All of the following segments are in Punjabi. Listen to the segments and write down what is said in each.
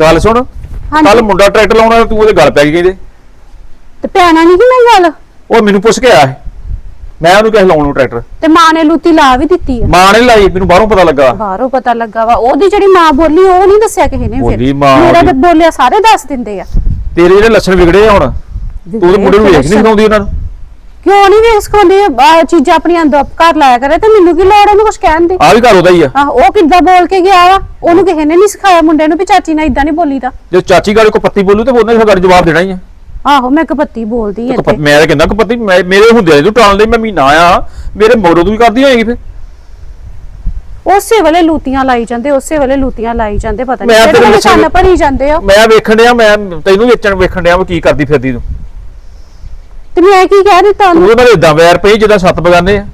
ਗੱਲ ਸੁਣ। ਕੱਲ ਮੁੰਡਾ ਟਰੈਕਟਰ ਲਾਉਣਾ ਤੂੰ ਉਹਦੇ ਗੱਲ ਪੈ ਗਈ ਕਹਿੰਦੇ। ਤੇ ਪੈਣਾ ਨਹੀਂ ਕਿ ਮੈਂ ਗੱਲ? ਉਹ ਮੈਨੂੰ ਪੁੱਛ ਕੇ ਆਇਆ ਸੀ। ਮੈਂ ਉਹਨੂੰ ਕਿਹਾ ਲਾਉਣ ਨੂੰ ਟਰੈਕਟਰ। ਤੇ ਮਾਂ ਨੇ ਲੂਤੀ ਲਾ ਵੀ ਦਿੱਤੀ ਆ। ਮਾਂ ਨੇ ਲਾਈ ਮੈਨੂੰ ਬਾਹਰੋਂ ਪਤਾ ਲੱਗਾ। ਬਾਹਰੋਂ ਪਤਾ ਲੱਗਾ ਵਾ। ਉਹਦੀ ਜਿਹੜੀ ਮਾਂ ਬੋਲੀ ਉਹ ਨਹੀਂ ਦੱਸਿਆ ਕਿਸੇ ਨੇ ਬੋਲੀ ਫਿਰ ਮਾਂ ਮੇਰੇ ਉਹਦੀ। ਤੇ ਬੋਲਿਆ ਸਾਰੇ ਦੱਸ ਦਿੰਦੇ ਆ। ਤੇਰੇ ਜਿਹੜੇ ਲੱਛਣ ਵਿਗੜੇ ਆ ਹੁਣ ਤੂੰ ਤਾਂ ਮੁੰਡੇ ਨੂੰ ਵੇਖ ਨਹੀਂ ਸਿਖਾਉਂਦੀ ਉਹਨਾਂ ਨੂੰ? ਕਿਉਂ ਨਹੀਂ ਵੇਖ ਸਿਖਾਉਂਦੇ? ਆਹ ਚੀਜ਼ਾਂ ਆਪਣੀਆਂ ਅੰਦਰ ਘਰ ਲਾਇਆ ਕਰੇ ਤੇ ਮੈਨੂੰ ਕੀ ਲੋੜ ਉਹਨੂੰ ਕੁਝ ਕਹਿਣ ਦੀ? ਆ ਵੀ ਘਰ ਉਹਦਾ ਹੀ ਆ। ਆਹ ਉਹ ਕਿੱਦਾਂ ਬੋਲ ਕੇ ਗਿਆ ਵਾ? ਉਹਨੂੰ ਕਿਸੇ ਨੇ ਨਹੀਂ ਸਿਖਾਇਆ ਮੁੰਡੇ ਨੂੰ ਵੀ ਚਾਚੀ ਨਾਲ ਇਦਾਂ ਨਹੀਂ ਬੋਲੀਦਾ। ਜੇ ਚਾਚੀ ਗਾੜੀ ਕੋ ਪੱਤੀ ਬੋਲੂ ਤੇ ਉਹਨੇ ਫਿਰ ਗਾੜੀ ਜਵਾਬ ਦੇਣਾ ਹੀ ਆ। ਆਹੋ ਮੈਂ ਕਪੱਤੀ ਬੋਲਦੀ ਆ ਤੇ ਮੈਂ ਤਾਂ ਕਹਿੰਦਾ ਕਪੱਤੀ ਮੇਰੇ ਹੁੰਦੇ ਤੂੰ ਟਾਲ ਲਈ ਮੈਂ ਮਹੀਨਾ ਆ ਮੇਰੇ ਮੋੜੋ ਤੂੰ ਵੀ ਕਰਦੀ ਹੋਏਗੀ ਫਿਰ। ਉਸੇ ਵੇਲੇ ਲੂਤੀਆਂ ਲਾਈ ਜਾਂਦੇ ਉਸੇ ਵੇਲੇ ਲੂਤੀਆਂ ਲਾਈ ਜਾਂਦੇ ਪਤਾ ਨਹੀਂ ਮੈਂ ਕਿਹੜੇ ਤੇਰੇ ਕੰਨ ਲੱਛਣ- ਭਰੀ ਜਾਂਦੇ ਆ ਮੈਂ ਵੇਖਣ ਡਿਆ ਮੈਂ ਤੈਨੂੰ ਵੇਚਣ ਵੇਖਣ ਡਿਆ ਕੀ ਕਰਦੀ ਫਿਰਦੀ ਤੂੰ। ਤੇ ਮੈਂ ਕੀ ਕਹਿ ਦਿੱਤਾ ਉਹਨੂੰ ਤੂੰ ਨਾਲ ਇਦਾਂ ਵੈਰ ਪਈ ਜਿੱਦਾਂ ਸੱਤ ਬਗਾਨੇ ਆ।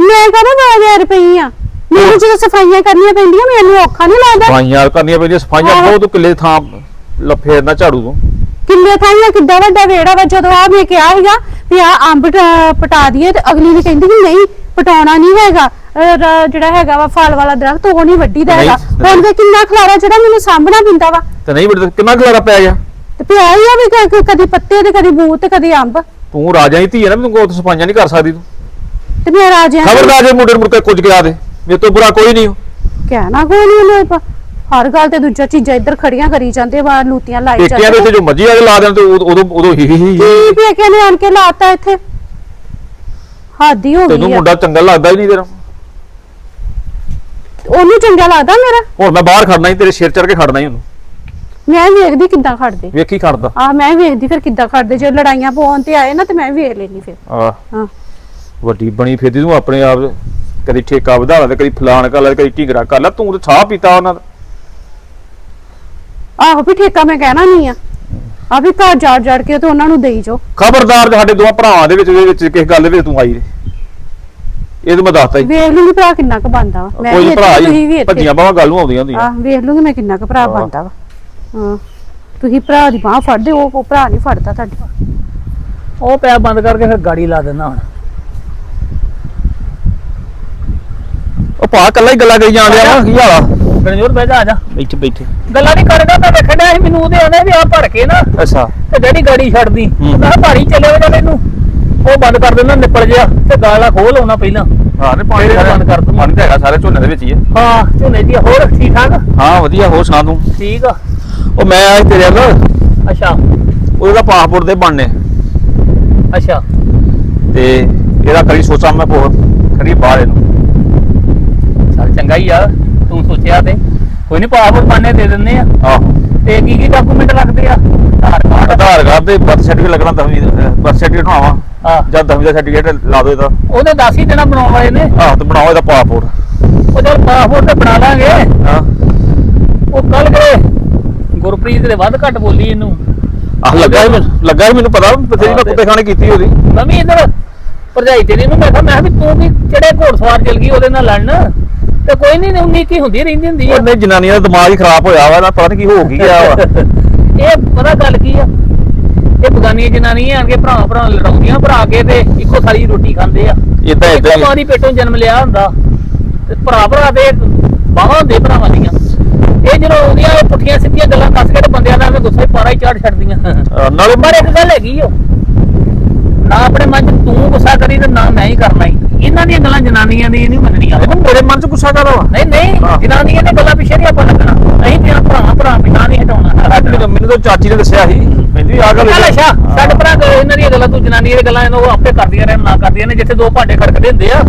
ਮੈਂ ਕਹਦਾ ਮੈਂ ਵੇਰ ਪਈ ਆ? ਮੈਨੂੰ ਜਦੋਂ ਸਫਾਈਆਂ ਕਰਨੀਆਂ ਪੈਂਦੀਆਂ ਮੈਨੂੰ ਔਖਾ ਨਹੀਂ ਲੱਗਦਾ। ਸਫਾਈਆਂ ਕਰਨੀਆਂ ਪੈਂਦੀਆਂ ਸਫਾਈਆਂ ਆਹੋ। ਬਹੁਤ ਕਿੱਲੇ ਥਾਂ ਲਫੇਰਨਾ ਝਾੜੂ ਤੋਂ। ਕਿੰਨੇ ਥਾਈਆਂ ਕਿੱਡਾ ਵੱਡਾ ਵੇੜਾ ਵਾ ਜਦੋਂ ਆ ਮੈਂ ਕਿਹਾ ਸੀਗਾ ਵੀ ਆ ਅੰਬ ਟ- ਪਟਾ ਦਈਏ ਤੇ ਅਗਲੀ ਨੇ ਕਹਿੰਦੀ ਕਿ ਨਹੀਂ ਪਟਾਉਣਾ ਨਹੀਂ ਹੈਗਾ। ਅਹ ਰ- ਜਿਹੜਾ ਹੈਗਾ ਵਾ ਫਲ ਵਾਲਾ ਦਰਖਤ ਉਹ ਨਹੀਂ ਵੱਡੀ ਦਾ ਨਹੀਂ, ਹੈਗਾ। ਨਹੀਂ। ਹੁਣ ਤੇ ਕਿੰਨਾ ਖਲਾਰਾ ਜਿਹੜਾ ਮੈਨੂੰ ਸਾਂਭਣਾ ਪੈਂਦਾ ਵਾ। ਤੇ ਨਹੀਂ ਬੜਾ ਕਿੰਨਾ ਖਲਾਰਾ ਪੈ ਗਿਆ? ਤੇ ਪਿਆ ਹੀ ਆ ਵੀ ਕ- ਕ- ਕਦੀ ਪੱਤੇ ਤੇ ਕਦੀ ਬੂਤ ਤੇ ਕਦੀ ਅੰਬ। ਤੂੰ ਰਾਜਾ ਹੀ ਧੀ ਹੈ ਨਾ ਵੀ ਤੂੰ ਕੋਈ ਸਫਾਈਆਂ ਨਹੀਂ ਕਰ ਸਕਦੀ ਤੂੰ। ਤੇ ਮੈਂ ਰਾਜਿਆਂ ਖਬਰਦਾਰ ਜੇ ਮੁੰਡੇ ਨੂੰ ਮੁੜ ਕੇ ਕੁਝ ਗਿਆ ਦੇ ਮੇਰੇ ਤੋਂ ਬੁਰਾ ਕੋਈ ਨਹੀਂ ਕਹਿਣਾ ਕੋਈ ਨਹੀਂ ਉਹਨੂੰ ਪ- ਹਰ ਗੱਲ ਤੇ ਦੂਜਾ ਚੀਜ਼ਾਂ ਇੱਧਰ ਖੜੀਆਂ ਕਰੀ ਜਾਂਦੇ ਵਾ ਲੂਤੀਆਂ ਲਾਈ ਪੇਕਿਆਂ ਦੇ ਉੱਤੇ ਜੋ ਮਰਜ਼ੀ ਆ ਕੇ ਲਾ ਦੇਣ ਤੇ ਉਦੋਂ ਉਦੋਂ ਉਦੋਂ ਹੀ ਹੀ ਹੀ ਕੀ ਪੇਕਿਆਂ ਨੇ ਆਣ ਕੇ ਲਾਤਾ ਇੱਥੇ। ਹਾਦੀ ਹੋ ਤੈਨੂੰ ਗਈ ਆ। ਮੁੰਡਾ ਚੰਗਾ ਲੱਗਦਾ ਹੀ ਨਹੀਂ ਤੇਰਾ। ਉਹਨੂੰ ਚੰਗਾ ਲੱਗਦਾ ਮੇਰਾ? ਹੁਣ ਮੈਂ ਬਾਹਰ ਖੜਨਾ ਹੀ ਤੇਰੇ ਸਿਰ ਚੜ ਕੇ ਖੜਨਾ ਹੀ ਉਹਨੂੰ। ਮੈਂ ਵੇਖਦੀ ਕਿੱਦਾਂ ਖੜਦੇ। ਵੇਖੀ ਖੜਦਾ। ਆਹ ਮੈਂ ਵੀ ਵੇਖਦੀ ਫਿਰ ਕਿੱਦਾਂ ਖੜਦੇ ਜੇ ਲੜਾਈਆਂ ਪਾਉਣ ਤੇ ਆਏ ਨਾ ਤੇ ਮੈਂ ਵੀ ਵੇਖ ਲੈਣੀ ਫਿਰ। ਆ ਹਾਂ। ਵੱਡੀ ਬਣੀ ਫਿਰਦੀ ਤੂੰ ਆਪਣੇ ਆਪ ਕਦੀ ਠੇਕਾ ਵਧਾ ਲਾ ਤੇ ਕਦੀ ਫਲਾਣ ਕਰ ਲਾ ਤੇ ਕਦੀ ਢਿੰਗਰਾ ਕਰ ਲਾ ਤੂੰ ਤੇ ਛਾਹ ਪੀਤਾ ਉਹਨਾਂ ਦਾ। ਆਹੋ ਵੀ ਠੇਕਾ ਮੈਂ ਕਹਿਣਾ ਨਹੀਂ ਆ। ਆ ਵੀ ਘਰ ਜਾੜ ਜਾੜ ਕੇ ਤੇ ਉਹਨਾਂ ਨੂੰ ਦੇਈ ਜੋ ਖਬਰਦਾਰ ਸਾਡੇ ਦੋਵਾਂ ਭਰਾਵਾਂ ਦੇ ਵਿੱਚ ਦੇ ਵਿੱਚ ਕਿਸ ਗੱਲ ਦੇ ਵਿੱਚ ਤੂੰ ਆਈ ਰੇ ਇਹ ਤਾਂ ਮੈਂ ਦੱਸਤਾ ਹੀ। ਵੇਖ ਲੂੰਗੀ ਭਰਾ ਕਿੰਨਾ ਕੁ ਬੰਦਾ ਵਾ। ਮੈਂ ਵੀ ਕੋਈ ਇੱਥੇ ਤੁਸੀਂ ਵੀ ਹੀ ਇੱਥੇ। ਭੱਜੀਆਂ ਬਾਹਾਂ ਗੱਲ ਨੂੰ ਆਉਂਦੀਆਂ ਹੁੰਦੀਆਂ। ਆਹ ਵੇਖ ਲੂੰਗੀ ਮੈਂ ਕਿੰਨਾ ਕੁ ਭਰਾ ਬੰਦਾ ਵਾ। ਹਾਂ। ਤੁਸੀਂ ਭਰਾ ਦੀ ਬਾਹ ਫੜਦੇ ਉਹ ਉਹ ਭਰਾ ਨਹੀਂ ਫੜਦਾ ਤੁਹਾਡੀ ਉਹ ਪੈਪ ਬੰਦ ਕਰਕੇ ਫਿਰ ਗਾੜੀ ਲਾ ਦਿੰਦਾ ਹੁਣ। ਉਹ ਭਾ ਕੱਲਾ ਹੀ ਗੱਲਾਂ ਕਰੀ ਜਾਂਦੇ ਆ ਕੀ ਹਾਲਾ ਗਣਜੋਰ ਬਹਿ ਜਾ ਆ ਜਾ। ਇੱਥੇ ਬੈਠੇ। ਗੱਲਾਂ ਨਹੀਂ ਕਰਦਾ ਮੈਂ ਵੇਖਣ ਡਿਆ ਸੀ ਮੈਨੂੰ ਉਹਦੇ ਆਨੇ ਵੀ ਆ ਭੜ ਕੇ ਨਾ। ਅੱਛਾ। ਤੇ ਡੈਡੀ ਗਾੜੀ ਛੱਡਦੀ ਹੂੰ। ਮੈਂ ਕਿਹਾ ਭਾਰੀ ਚੱਲੇ ਜਾ ਇਹਨੂੰ। ਉਹ ਬੰਦ ਕਰ ਦਿੰਦਾ ਨਿਪਲ ਜਿਆ ਤੇ ਗਾਲਾ ਖੋਲ ਆਉਣਾ ਪਹਿਲਾਂ। ਹਾਂ ਨੇ ਪਾਣੀ ਫੇਰ ਬੰਦ ਕਰ ਦੂੰ। ਪਾਣੀ ਤਾਂ ਹੈਗਾ ਸਾਰੇ ਝੋਨੇ ਦੇ ਵਿੱਚ ਹੀ ਹੈ। ਹਾਂ ਝੋਨੇ ਦੀ ਹੋਰ ਠੀਕ ਠਾਕ? ਹਾਂ ਵਧੀਆ ਹੋਰ ਸੁਣਾ ਤੂੰ? ਠੀਕ ਆ। ਉਹ ਮੈਂ ਆਇਆ ਸੀ ਤੇਰੇ ਵੱਲ। ਅੱਛਾ। ਉਹਦਾ ਪਾਸਪੋਰਟ ਦੇ ਬਣਨੇ। ਅੱਛਾ। ਤੇ ਇਹਦਾ ਕਰੀ ਸੋਚਾਂ ਮੈਂ ਪੋ ਖੜੀ ਬਾਹਰ ਇਹਨੂੰ। ਚੱਲ ਚੰਗਾ ਹੀ ਆ ਤੂੰ ਸੋਚਿਆ ਤੇ। ਕੋਈ ਨਹੀਂ ਪਾਸਪੋਰਟ ਪਾਣੇ ਦੇ ਦਿੰਦੇ ਆ। ਆਹੋ। ਤੇ ਕੀ ਕੀ ਡਾਕੂਮੈਂਟ ਲੱਗਦੇ ਆ? ਆਧਾਰ ਕਾਰਡ। ਆਧਾਰ ਕਾਰਡ ਤੇ ਬਰਥ ਸਰਟੀਫਿਕੇਟ ਲੱਗਣਾ ਦਸਵੀਂ ਬਰਥ ਸਰਟੀਫਿਕੇਟ ਬਣਾਵਾ। ਹਾਂ। ਜਾਂ ਦਸਵੀਂ ਦਾ ਸਰਟੀਫਿਕੇਟ ਲਾ ਦੋ ਇਹਦਾ। ਉਹਦੇ 10 ਹੀ ਬਣਾਉਣ ਵਾਲੇ ਨੇ। ਆਹ ਤੇ ਬਣਾਓ ਇਹਦਾ ਪਾਸਪੋਰਟ ਉਹ ਚਲ ਪਾਸਪੋਰਟ ਤੇ ਬਣਾ ਲਾਂਗੇ। ਹਾਂ। ਉਹ ਕੱਲ ਕਰੇ। ਗੁਰਪ੍ਰੀਤ ਦੇ ਵੱਧ ਘੱਟ ਬੋਲੀ ਇਹਨੂੰ। ਆਹ ਲੱਗਾ ਹੀ ਮੈਨੂੰ ਲੱਗਾ ਹੀ ਮੈਨੂੰ ਪਤਾ ਬਥੇਰੀ ਮੈਂ ਕੁੱਤੇ ਖਾਣੇ ਕੀਤੀ ਉਹਦੀ। ਮੈਂ ਵੀ ਇਧਰ ਭਰਜਾਈ ਤੇਰੀ ਨੂੰ ਮੈਂ ਕਿਹਾ ਮੈਂ ਕਿਹਾ ਵੀ ਤੂੰ ਵੀ ਜਿਹੜੇ ਘੋੜਸਵਾਰ ਚਲ ਗਈ ਉਹਦੇ ਨਾਲ ਲੜਨ। ਤੇ ਕੋਈ ਨਹੀਂ ਉਨੀ ਕੀ ਹੁੰਦੀ ਰਹਿੰਦੀ ਹੁੰਦੀ ਆ। ਉਹਨੇ ਜਨਾਨੀਆਂ ਦਾ ਦਿਮਾਗ ਹੀ ਖਰਾਬ ਹੋਇਆ ਵਾ ਨਾ ਪਤਾ ਨਹੀਂ ਕੀ ਹੋ ਗਿਆ ਵਾ। ਇਹ ਪਤਾ ਗੱਲ ਕੀ ਆ? ਇਹ ਬਗਾਨੀਆਂ ਜਨਾਨੀਆਂ ਆਣ ਕੇ ਭਰਾ ਭਰਾ ਲੜਾਉਂਦੀਆਂ ਭਰਾ ਕੇ ਤੇ ਇੱਕੋ ਥਾਲੀ ਰੋਟੀ ਖਾਂਦੇ ਆ। ਇਦਾਂ ਇਦਾਂ ਮਾਂ ਦੀ ਪੇਟੋਂ ਜਨਮ ਲਿਆ ਹੁੰਦਾ। ਤੇ ਭਰਾ ਭਰਾ ਦੇ ਬਾਹਾਂ ਹੁੰਦੇ ਭਰਾਵਾਂ ਦੀਆਂ। ਇਹ ਜਦੋਂ ਆਉਂਦੀਆਂ ਇਹ ਪੁੱਠੀਆਂ ਸਿੱਧੀਆਂ ਗੱਲਾਂ ਦੱਸ ਕੇ ਤੇ ਬੰਦਿਆਂ ਦਾ ਐਵੇਂ ਗੁੱਸੇ 'ਚ ਪਾਰਾ ਹੀ ਚਾੜ ਛੱਡਦੀਆਂ। ਨਾਲੇ ਪਰ ਇੱਕ ਗੱਲ ਹੈਗੀ ਓ ਨਾ ਆਪਣੇ ਮਨ 'ਚ ਤੂੰ ਗੁੱਸਾ ਕਰੀ ਤੇ ਨਾ ਮੈਂ ਹੀ ਕਰਨਾ ਹੀ। ਇਹਨਾਂ ਦੀਆਂ ਗੱਲਾਂ ਜਨਾਨੀਆਂ ਦੀ ਨਹੀਂ ਮੰਨਣੀਆਂ ਇਹਨੂੰ ਮੇਰੇ ਮਨ 'ਚ ਗੁੱਸਾ ਕਰਦਾ ਵਾ। ਨਹੀਂ ਨਹੀਂ ਹਾਂ। ਜਨਾਨੀਆਂ ਦੀਆਂ ਗੱਲਾਂ ਪਿੱਛੇ ਨਹੀਂ ਆਪਾਂ ਲੱਗਣਾ। ਅਸੀਂ ਤੇਰਾ ਭਰਾ ਭਰਾ ਪਿਤਾ ਨਹੀਂ ਹਟਾਉਣਾ। ਮੈਨੂੰ ਮੈਨੂੰ ਤਾਂ ਚਾਚੀ ਨੇ ਦੱਸਿਆ ਸੀ। ਮੈਨੂੰ ਵੀ ਆ ਗੱਲ ਚੱਲ ਅੱਛਾ ਛੱਡ ਭਰਾ ਕਰ ਇਹਨਾਂ ਦੀਆਂ ਗੱਲਾਂ ਤੂੰ ਜਨਾਨੀਆਂ ਦੀਆਂ ਗੱਲਾਂ ਇਹਨਾਂ ਉਹ ਆਪੇ ਕਰਦੀਆਂ ਰਹਿਣ ਨਾ ਕਰਦੀਆਂ ਨੇ ਜਿੱਥੇ ਦੋ ਭਾਂਡੇ ਖੜਕਦੇ ਹੁੰਦੇ ਆ।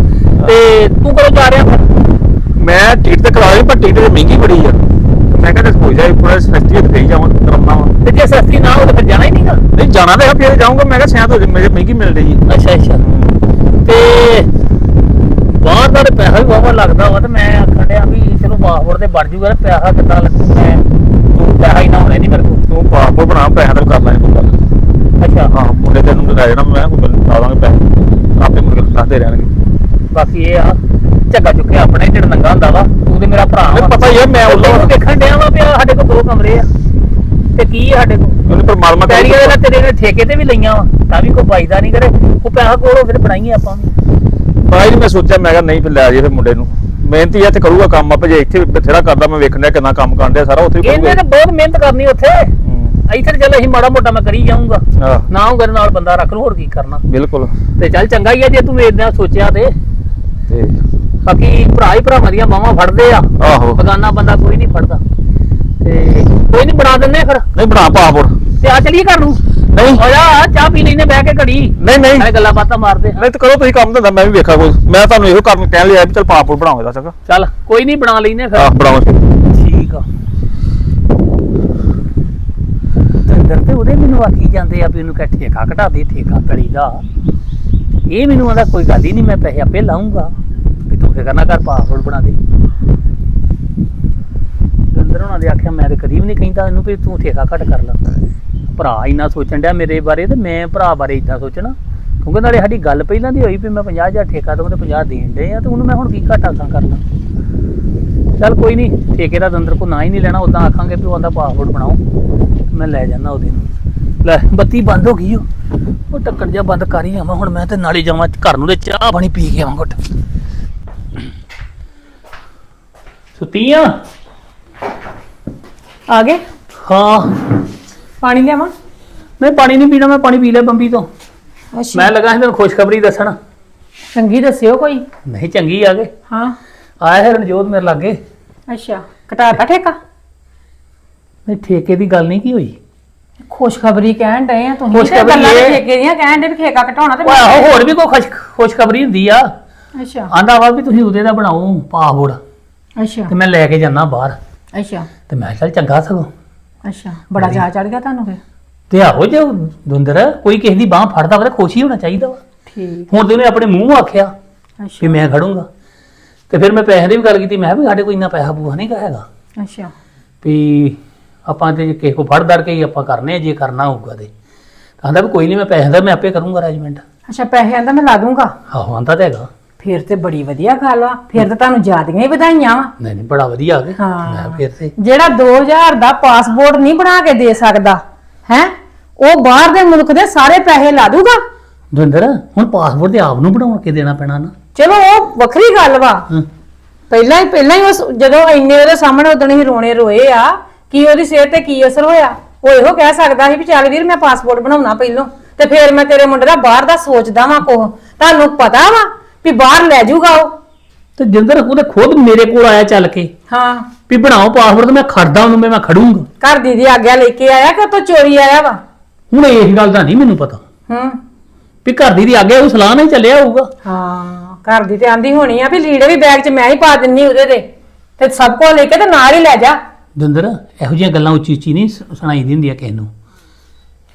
ਤੇ ਤੂੰ ਕਰੋ ਜਾ ਰਿਹਾ ਫਿਰ। ਮੈਂ ਟਿਕਟ ਤੇ ਕਰਾ ਲਈ ਪਰ ਟਿਕਟ ਤੇ ਮਹਿੰਗੀ ਬੜੀ ਆ। ਤੇ ਮੈਂ ਕਹਿੰਦਾ ਕੋਈ ਜਾਈ ਪੂਰਾ ਸਸਤੀ ਤੇ ਗਈ ਜਾਵਾਂ ਕਰਨਾ ਵਾ। ਤੇ ਜੇ ਸਸਤੀ ਨਾ ਹੋ ਤਾਂ ਫਿਰ ਜਾਣਾ ਹੀ ਨਹੀਂਗਾ? ਨਹੀਂ ਜਾਣਾ ਤਾਂ ਹੈ ਫਿਰ ਜਾਊਂਗਾ। ਮੈਂ ਕਿਹਾ ਸ਼ਾਇਦ ਹੋ ਜਾਏ ਮੇਰੇ ਮਹਿੰਗੀ ਮਿਲ ਰਹੀ ਹੈ। ਅੱਛਾ ਅੱਛਾ। ਤੇ ਬਾਹਰ ਦਾ ਤੇ ਪੈਸਾ ਵੀ ਬਹੁਤ ਲੱਗਦਾ ਵਾ ਤੇ ਮੈਂ ਆਖਣ ਡਿਆ ਵੀ ਚਲੋ ਪਾਸਪੋਰਟ ਤੇ ਬਣ ਜੂਗਾ ਤੇ ਪੈਸਾ ਕਿੱਦਾਂ ਲੱਗੂ? ਮੈਂ ਤੂੰ ਪੈਸਾ ਹੀ ਨਾ ਹੋਣੇ ਨਹੀਂ ਮੇਰੇ ਕੋਲ। ਤੂੰ ਪਾਸਪੋਰਟ ਬਣਾ ਪੈਸਾ ਤਾਂ ਕਰ ਲਾਂਗੇ ਕੋਈ ਗੱਲ ਅੱਛਾ। ਹਾਂ ਮੁੰਡੇ ਤੈਨੂੰ ਲੈ ਜਾਣਾ ਮੈਂ ਕੋਈ ਗੱਲ ਲਾ ਦਾਂਗੇ ਪੈਸੇ। ਆਪੇ ਕੇ ਦੱਸਦੇ ਰਹਿਣਗੇ। ਬਾਕੀ ਇਹ ਆ ਝੱਗਾ ਚੁੱਕਿਆ ਆਪਣੇ ਜਿਹੜਾ ਨੰਗਾ ਹੁੰਦਾ ਵਾ ਤੂੰ ਤੇ ਮੇਰਾ ਭਰਾ ਮੈਨੂੰ ਵਾ। ਪਤਾ ਹੀ ਹੈ ਮੈਂ ਉਦੋਂ ਦੇਖਣ ਡਿਆ ਵਾ ਵੀ ਆਹ ਸਾਡੇ ਕੋਲ ਦੋ ਕਮਰੇ ਆ। ਤੇ ਕੀ ਆ ਸਾਡੇ ਕੋਲ? ਉਹਨੇ ਪਰਮਾਤਮਾ ਦੇ ਨਾਲ ਤੇਰੇ ਨੇ ਠੇਕੇ ਤੇ ਵੀ ਲਈਆਂ ਵਾ ਤਾਂ ਵੀ ਕੋਈ ਫਾਇਦਾ ਨਹੀਂ ਕਰੇ। ਉਹ ਪੈਸਾ ਕੋਲੋਂ ਫਿਰ ਬਣਾਈਏ ਆਪਾਂ ਵੀ। ਬਾਈ ਮੈਂ ਸੋਚਿਆ ਮੈਂ ਕਿਹਾ ਨਹੀਂ ਫਿਰ ਲੈ ਜੇ ਫਿਰ ਮੁੰਡੇ ਨੂੰ। ਮਿਹਨਤੀ ਆ ਤੇ ਕਰੂਗਾ ਕੰਮ ਆਪੇ ਜੇ ਇੱਥੇ ਬਥੇਰਾ ਕਰਦਾ ਮੈਂ ਵੇਖਣ ਡਿਆ ਕਿੰਨਾ ਕੰਮ ਕਰਨ ਡਿਆ ਸਾਰਾ ਉੱਥੇ ਵੀ ਇਹਨੇ ਕਰੂਗਾ। ਤਾਂ ਬਹੁਤ ਮਿਹਨਤ ਕਰਨੀ ਉੱਥੇ। ਹੂੰ। ਇੱਥੇ ਤਾਂ ਚੱਲ ਅਸੀਂ ਮਾੜਾ ਮੋਟਾ ਮੈਂ ਕਰੀ ਜਾਊਂਗਾ। ਆਹ। ਨਾ ਹੋਊਗਾ ਨਾਲ ਬੰਦਾ ਰੱਖ ਲੂ ਹੋਰ ਕੀ ਕਰਨਾ। ਬਿਲਕੁਲ। ਤੇ ਚੱਲ ਚੰਗਾ ਹੀ ਆ ਜੇ ਤੂੰ ਵੇਚਦਿਆਂ ਸੋਚਿਆ ਤੇ। ਤੇ ਬਾਕੀ ਭਰਾ ਹੀ ਭਰਾਵਾਂ ਦੀਆਂ ਬਾਹਾਂ ਫੜਦੇ ਆ। ਆਹੋ। ਬਗਾਨਾ ਬੰਦਾ ਕੋਈ ਨਹੀਂ ਫੜਦਾ। ਤੇ ਕੋਈ ਨਹੀਂ ਬਣਾ ਆ ਫਿਰ। ਨਹੀਂ ਬਣਾ ਪਾਸਪੋਰਟ ਤੇ ਆ ਚਲੀਏ ਘਰ ਨੂੰ। ਨਹੀਂ। ਹੋ ਜਾ ਚਾਹ ਪੀ ਲੈਨੇ ਬਹਿ ਕੇ ਘੜੀ। ਨਹੀਂ ਨਹੀਂ। ਨਾਲੇ ਗੱਲਾਂ ਬਾਤਾਂ ਮਾਰਦੇ ਆ। ਨਹੀਂ ਤੇ ਕਰੋ ਤੁਸੀਂ ਕੰਮ ਧੰਦਾ ਮੈਂ ਵੀ ਵੇਖਾ ਕੋਈ ਮੈਂ ਤੁਹਾਨੂੰ ਇਹੋ ਕਰਨ ਕਹਿਣ ਲਿਆ ਵੀ ਚਲ ਪਾਸਪੋਰਟ ਬਣਾਓ ਇਹਦਾ ਚੰਗਾ ਚੱਲ ਕੋਈ ਨਹੀਂ ਬਣਾ ਲੈਨੇ ਫਿਰ। ਆਹ ਬਣਾਓ। ਠੀਕ ਆ। ਅੰਦਰ ਤੇ ਉਹਦੇ ਮੈਨੂੰ ਆਖੀ ਜਾਂਦੇ ਆ ਵੀ ਉਹਨੂੰ ਕਹਿ ਠੇਕਾ ਘਟਾ ਦੇ ਠੇਕਾ ਕਰੀ ਦਾ। ਇਹ ਮੈਨੂੰ ਆਂਦਾ ਕੋਈ ਗੱਲ ਹੀ ਨਹੀਂ ਮੈਂ ਪੈਸੇ ਆਪੇ ਲਾਉਂਗਾ ਵੀ ਤੂੰ ਫਿਕਰ ਨਾ ਕਰ ਪਾਸਵਰਡ ਬਣਾ ਦੇ। ਅੰਦਰ ਉਹਨਾਂ ਦੇ ਆਖਿਆ, ਮੈਂ ਤੇ ਕਦੀ ਵੀ ਨਹੀਂ ਕਹਿੰਦਾ ਇਹਨੂੰ ਵੀ ਤੂੰ ਠੇਕਾ ਘਟ ਕਰ ਲਾ। ਭਰਾ ਇੰਨਾ ਸੋਚਣ ਡਿਆ ਮੇਰੇ ਬਾਰੇ ਤੇ ਮੈਂ ਭਰਾ ਬਾਰੇ ਇਦਾਂ ਸੋਚਣਾ। ਕਿਉਂਕਿ ਨਾਲੇ ਸਾਡੀ ਗੱਲ ਪਹਿਲਾਂ ਦੀ ਹੋਈ ਵੀ ਮੈਂ 50000 ਠੇਕਾ ਦਊਂ ਤੇ 50 ਦੇਣ ਦੇ ਆ ਤੇ ਉਹਨੂੰ ਮੈਂ ਹੁਣ ਕੀ ਘਾਟਾ ਸਾਂ ਕਰਨਾ। ਚੱਲ ਕੋਈ ਨਹੀਂ, ਠੇਕੇ ਦਾ ਦੰਦਰ ਕੋ ਨਾ ਹੀ ਨਹੀਂ ਲੈਣਾ ਉਦਾਂ ਆਖਾਂਗੇ ਵੀ ਉਹਦਾ ਪਾਸਪੋਰਟ ਬਣਾਓ। ਮੈਂ ਲੈ ਜਾਣਾ ਉਹਦੇ ਨੂੰ। ਲੈ, ਬੱਤੀ ਬੰਦ ਹੋ ਗਈ ਓ। ਉਹ ਟੱਕਰ ਜਾ ਬੰਦ ਕਰ ਹੀ ਆਵਾਂ ਹੁਣ ਮੈਂ ਤੇ ਨਾਲੇ ਜਾਵਾਂ ਘਰ ਨੂੰ ਤੇ ਚਾਹ ਪਾਣੀ ਪੀ ਕੇ ਆਵਾਂ ਘੁੱਟ। ਸੁੱਤੀ ਆ ਆ ਗਏ? ਹਾਂ। ਪਾਣੀ ਲਿਆਵਾਂ? ਮੈਂ ਪਾਣੀ ਨਹੀਂ ਪੀਣਾ ਮੈਂ ਪਾਣੀ ਪੀ ਲਿਆ ਬੰਬੀ ਤੋਂ। ਅੱਛਾ। ਮੈਂ ਲੱਗਾ ਸੀ ਤੈਨੂੰ ਖੁਸ਼ਖਬਰੀ ਦੱਸਣ। ਚੰਗੀ ਦੱਸਿਓ ਕੋਈ। ਨਹੀਂ ਚੰਗੀ ਆ ਗਏ। ਹਾਂ। ਆਇਆ ਹੈ ਰਣਜੋਤ ਮੇਰੇ ਲਾਗੇ। ਅੱਛਾ। ਘਟਾਤਾ ਠੇਕਾ? ਨਹੀਂ ਠੇਕੇ ਦੀ ਗੱਲ ਨਹੀਂ ਕੀ ਹੋਈ? ਖੁਸ਼ਖਬਰੀ ਕਹਿਣ ਡਏ ਆ ਤੁਸੀਂ। ਖੁਸ਼ਖਬਰੀ ਗੱਲਾਂ ਇਹ- ਠੇਕੇ ਦੀਆਂ ਕਹਿਣ ਦੇ ਵੀ ਠੇਕਾ ਘਟਾਉਣਾ ਤੇ ਆਹੋ ਹੋਰ ਵੀ ਕੋਈ ਖੁਸ਼ ਖੁਸ਼ਖਬਰੀ ਹੁੰਦੀ ਆ। ਅੱਛਾ। ਆਂਦਾ ਵਾ ਵੀ ਤੁਸੀਂ ਉਹਦੇ ਦਾ ਬਣਾਓ ਪਾਸਪੋਰਟ ਅੱਛਾ। ਤੇ ਮੈਂ ਲੈ ਕੇ ਜਾਣਾ ਬਾਹਰ। ਅੱਛਾ। ਤੇ ਮੈਂ ਕਿਹਾ ਚੱਲ ਚੰਗਾ ਸਗੋਂ। ਅੱਛਾ ਬੜਾ ਜਾ ਚੜ ਗਿਆ ਤੁਹਾਨੂੰ ਫਿਰ? ਤੇ ਆਹੋ ਜੇ ਦੁੰਦਰ ਕੋਈ ਕਿਸੇ ਦੀ ਬਾਹ ਫੜਦਾ ਵਾ ਤਾਂ ਖੁਸ਼ ਹੀ ਹੋਣਾ ਚਾਹੀਦਾ ਵਾ। ਠੀਕ। ਹੁਣ ਤੇ ਉਹਨੇ ਆਪਣੇ ਮੂੰਹ ਆਖਿਆ ਅੱਛਾ। ਮੈਂ ਖੜੂੰਗਾ। ਤੇ ਫਿਰ ਮੈਂ ਪੈਸੇ ਦੀ ਵੀ ਗੱਲ ਕੀਤੀ ਮੈਂ ਕਿਹਾ ਵੀ ਸਾਡੇ ਕੋਈ ਇੰਨਾ ਪੈਸਾ ਪੂਆ ਨਹੀਂ ਹੈਗਾ। ਅੱਛਾ। ਵੀ ਆਪਾਂ ਤੇ ਕਿਸੇ ਕੋ ਫੜ ਦਰ ਕੇ ਹੀ ਆਪਾਂ ਕਰਨੇ ਆ ਜੇ ਕਰਨਾ ਹੋਊਗਾ ਤੇ। ਕਹਿੰਦਾ ਵੀ ਕੋਈ ਨਹੀਂ ਮੈਂ ਪੈਸੇ ਦਾ ਮੈਂ ਆਪੇ ਕਰੂੰਗਾ ਅਰੇਂਜਮੈਂਟ ਅੱਛਾ ਪੈਸੇ ਆਂਦਾ ਮੈਂ ਲਾ ਦੂੰਗਾ। ਆਹੋ ਆਂਦਾ ਤੇ ਹੈਗਾ। ਫਿਰ ਤੇ ਬੜੀ ਵਧੀਆ ਗੱਲ ਆ ਫਿਰ ਤੇ ਤੁਹਾਨੂੰ ਜ਼ਿਆਦੀਆਂ ਹੀ ਵਧਾਈਆਂ ਵਾ। ਨਹੀਂ ਨਹੀਂ ਬੜਾ ਵਧੀਆ ਆ ਗਿਆ ਹਾਂ। ਮੈਂ ਫਿਰ ਤੇ ਜਿਹੜਾ 2000 ਦਾ ਪਾਸਪੋਰਟ ਨਹੀਂ ਬਣਾ ਕੇ ਦੇ ਸਕਦਾ ਹੈ? ਉਹ ਬਾਹਰ ਦੇ ਮੁਲਕ ਦੇ ਸਾਰੇ ਪੈਸੇ ਲਾ ਦੂਗਾ। ਦੁੰਦਰ ਹੁਣ ਪਾਸਪੋਰਟ ਤੇ ਆਪ ਨੂੰ ਬਣਾਉਣ ਕੇ ਦੇਣਾ ਪੈਣਾ ਨਾ। ਚਲੋ ਉਹ ਵੱਖਰੀ ਗੱਲ ਵਾ। ਹਾਂ। ਪਹਿਲਾਂ ਹੀ ਪਹਿਲਾਂ ਹੀ ਉਸ ਜਦੋਂ ਇੰਨੇ ਉਹਦੇ ਸਾਹਮਣੇ ਉਦਣ ਹੀ ਰੋਣੇ ਰੋਏ ਆ ਕਿ ਉਹਦੀ ਸਿਹਤ ਤੇ ਕੀ ਅਸਰ ਹੋਇਆ? ਉਹ ਇਹੋ ਕਹਿ ਸਕਦਾ ਸੀ ਵੀ ਚੱਲ ਵੀਰ ਮੈਂ ਪਾਸਪੋਰਟ ਬਣਾਉਣਾ ਪਹਿਲੋਂ ਤੇ ਫਿਰ ਮੈਂ ਤੇਰੇ ਮੁੰਡੇ ਦਾ ਬਾਹਰ ਦਾ ਸੋਚਦਾ ਵਾਂ ਕੋਹ ਤੁਹਾਨੂੰ ਪਤਾ ਵਾ ਵੀ ਬਾਹਰ ਲੈ ਜਾਊਗਾ ਉਹ। ਤੇ ਜਿੰਦਰ ਉਹਦੇ ਖੁਦ ਮੇਰੇ ਕੋਲ ਆਇਆ ਚੱਲ ਕੇ। ਹਾਂ। ਵੀ ਬਣਾਓ ਪਾਸਪੋਰਟ ਤੇ ਮੈਂ ਖੜਦਾ ਉਹਨੂੰ ਮੈਂ ਮੈਂ ਖੜੂੰਗਾ। ਘਰ ਦੀ ਦੀ ਆਗਿਆ ਲੈ ਕੇ ਆਇਆ ਕਿ ਉਤੋਂ ਚੋਰੀ ਆਇਆ ਵਾ? ਹੁਣ ਇਸ ਗੱਲ ਦਾ ਨਹੀਂ ਮੈਨੂੰ ਪਤਾ। ਹੂੰ। ਵੀ ਘਰ ਦੀ ਦੀ ਆਗੇ ਉਹ ਸਲਾਹ ਨਾਲ ਹੀ ਚੱਲਿਆ ਹੋਊਗਾ। ਹਾਂ ਘਰ ਦੀ ਤੇ ਆਂਦੀ ਹੋਣੀ ਆ ਵੀ ਲੀੜੇ ਵੀ ਬੈਗ 'ਚ ਮੈਂ ਹੀ ਪਾ ਦਿੰਨੀ ਉਹਦੇ ਤੇ। ਤੇ ਸਭ ਕੋ ਲੈ ਕੇ ਤੇ ਨਾਲ ਹੀ ਲੈ ਜਾ। ਜਿੰਦਰ ਇਹੋ ਜਿਹੀਆਂ ਗੱਲਾਂ ਉੱਚੀ ਉੱਚੀ ਨਹੀਂ ਸੁ- ਸੁਣਾਈ ਦੀ ਹੁੰਦੀਆਂ ਕਿਸੇ ਨੂੰ।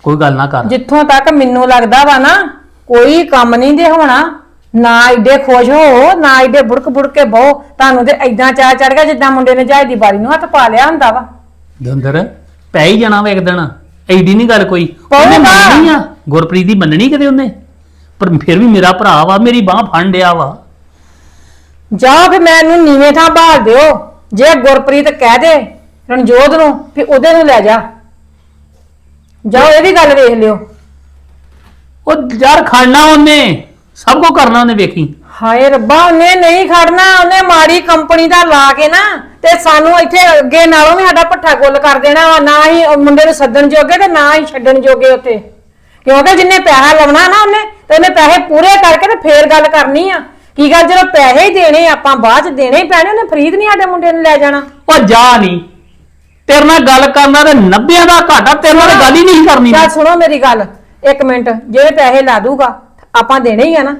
ਕੋਈ ਗੱਲ ਨਾ ਕਰ। ਜਿੱਥੋਂ ਤੱਕ ਮੈਨੂੰ ਲੱਗਦਾ ਵਾ ਨਾ ਕੋਈ ਕੰਮ ਨਹੀਂ ਦੇ ਹੋਣਾ। ਨਾ ਏਡੇ ਖੁਸ਼ ਹੋ ਨਾ ਏਡੇ ਬੁੜਕ ਬੁੜਕ ਕੇ ਬਹੁ। ਤੁਹਾਨੂੰ ਤੇ ਐਦਾਂ ਚਾ ਚੜ ਗਿਆ ਜਿੱਦਾਂ ਮੁੰਡੇ ਨੇ ਜਹਾਜ਼ ਦੀ ਬਾਰੀ ਨੂੰ ਹੱਥ ਪਾ ਲਿਆ ਹੁੰਦਾ ਵਾ। ਜਿੰਦਰ ਪੈ ਹੀ ਜਾਣਾ ਵਾ ਇੱਕ ਦਿਨ। ਐਡੀ ਨਹੀਂ ਗੱਲ ਕੋਈ। ਪਊਗਾ। ਉਹਨੇ ਮੰਨਣੀ ਆ। ਗੁਰਪ੍ਰੀਤ ਦੀ ਮੰਨਣੀ ਕਦੇ ਉਹਨੇ? ਪਰ ਫਿਰ ਵੀ ਮੇਰਾ ਭਰਾ ਵਾ ਮੇਰੀ ਬਾਹ ਫੜ ਡਿਆ ਵਾ। ਜਾ ਫਿਰ ਮੈਨੂੰ ਨੀਵੇਂ ਥਾਂ ਬਾਲ ਦਿਓ। ਜੇ ਗੁਰਪ੍ਰੀਤ ਕਹਿ ਦੇ ਰਣਜੋਤ ਨੂੰ ਵੀ ਉਹਦੇ ਨੂੰ ਲੈ ਜਾ। ਜਾਓ ਇਹ ਵੀ ਗੱਲ ਵੇਖ ਲਿਓ। ਉਹ ਯਾਰ ਖੜਨਾ ਉਹਨੇ। ਸਭ ਕੁਝ ਕਰਨਾ ਉਹਨੇ ਵੇਖੀ। ਹਾਏ ਰੱਬਾ ਉਹਨੇ ਨਹੀਂ ਖੜਨਾ ਉਹਨੇ ਮਾੜੀ ਕੰਪਨੀ ਦਾ ਲਾ ਕੇ ਨਾ ਤੇ ਸਾਨੂੰ ਇੱਥੇ ਅੱਗੇ ਨਾਲੋਂ ਵੀ ਸਾਡਾ ਪੱਠਾ ਗੁੱਲ ਕਰ ਦੇਣਾ ਵਾ ਨਾ ਹੀ ਉਹ ਮੁੰਡੇ ਨੂੰ ਸੱਦਣ ਜੋਗੇ ਤੇ ਨਾ ਹੀ ਛੱਡਣ ਜੋਗੇ ਉੱਥੇ। ਕਿਉਂਕਿ ਜਿੰਨੇ ਪੈਸਾ ਲਾਉਣਾ ਨਾ ਉਹਨੇ ਤੇ ਉਹਨੇ ਪੈਸੇ ਪੂਰੇ ਕਰਕੇ ਤੇ ਫੇਰ ਗੱਲ ਕਰਨੀ ਆ। ਕੀ ਗੱਲ ਜਦੋਂ ਪੈਸੇ ਹੀ ਦੇਣੇ ਆਪਾਂ ਬਾਅਦ ਚ ਦੇਣੇ ਹੀ ਪੈਣੇ ਉਹਨੇ ਫਰੀਦ ਨਹੀਂ ਸਾਡੇ ਮੁੰਡੇ ਨੂੰ ਲੈ ਜਾਣਾ। ਉਹ ਜਾ ਨਹੀਂ। ਤੇਰੇ ਨਾਲ ਗੱਲ ਕਰਨਾ ਤੇ 90 ਦਾ ਘਾਟਾ ਤੇਰੇ ਨਾਲ ਗੱਲ ਹੀ ਨਹੀਂ ਕਰਨੀ। ਚੱਲ ਸੁਣੋ ਮੇਰੀ ਗੱਲ ਇੱਕ ਮਿੰਟ ਜਿਹੜੇ ਪੈਸੇ ਲਾ ਦੂਗਾ ਆਪਾਂ ਦੇਣੇ ਹੀ ਆ ਨਾ।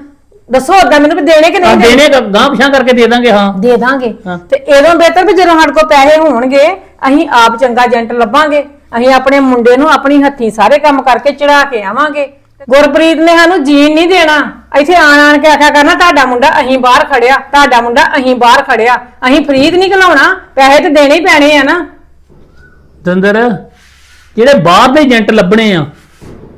ਦੱਸੋ ਅੱਗਾ ਮੈਨੂੰ ਵੀ ਦੇਣੇ ਕਿ ਨਹੀਂ ਦੇਣੇ? ਦੇਣੇ ਗਾਂ ਪਿਛਾਂ ਕਰਕੇ ਦੇ ਦਾਂਗੇ ਹਾਂ। ਦੇ ਦਾਂਗੇ। ਹਾਂ। ਤੇ ਇਹਦੋਂ ਬਿਹਤਰ ਵੀ ਜਦੋਂ ਸਾਡੇ ਕੋਲ ਪੈਸੇ ਹੋਣਗੇ ਅਸੀਂ ਆਪ ਚੰਗਾ ਏਜੰਟ ਲੱਭਾਂਗੇ। ਅਸੀਂ ਆਪਣੇ ਮੁੰਡੇ ਨੂੰ ਆਪਣੀ ਹੱਥੀਂ ਸਾਰੇ ਕੰਮ ਕਰਕੇ ਚੜਾ ਕੇ ਆਵਾਂਗੇ। ਗੁਰਪ੍ਰੀਤ ਨੇ ਸਾਨੂੰ ਜੀਣ ਨਹੀਂ ਦੇਣਾ। ਇੱਥੇ ਆਣ ਆਣ ਕੇ ਆਖਿਆ ਕਰਨਾ ਤੁਹਾਡਾ ਮੁੰਡਾ ਅਸੀਂ ਬਾਹਰ ਖੜਿਆ ਤੁਹਾਡਾ ਮੁੰਡਾ ਅਸੀਂ ਬਾਹਰ ਖੜਿਆ। ਅਸੀਂ ਫਰੀਦ ਨਹੀਂ ਘਲਾਉਣਾ। ਪੈਸੇ ਤੇ ਦੇਣੇ ਹੀ ਪੈਣੇ ਆ ਨਾ। ਦੰਦਰ ਜਿਹੜੇ ਬਾਹਰ ਦੇ ਏਜੰਟ ਲੱਭਣੇ ਆ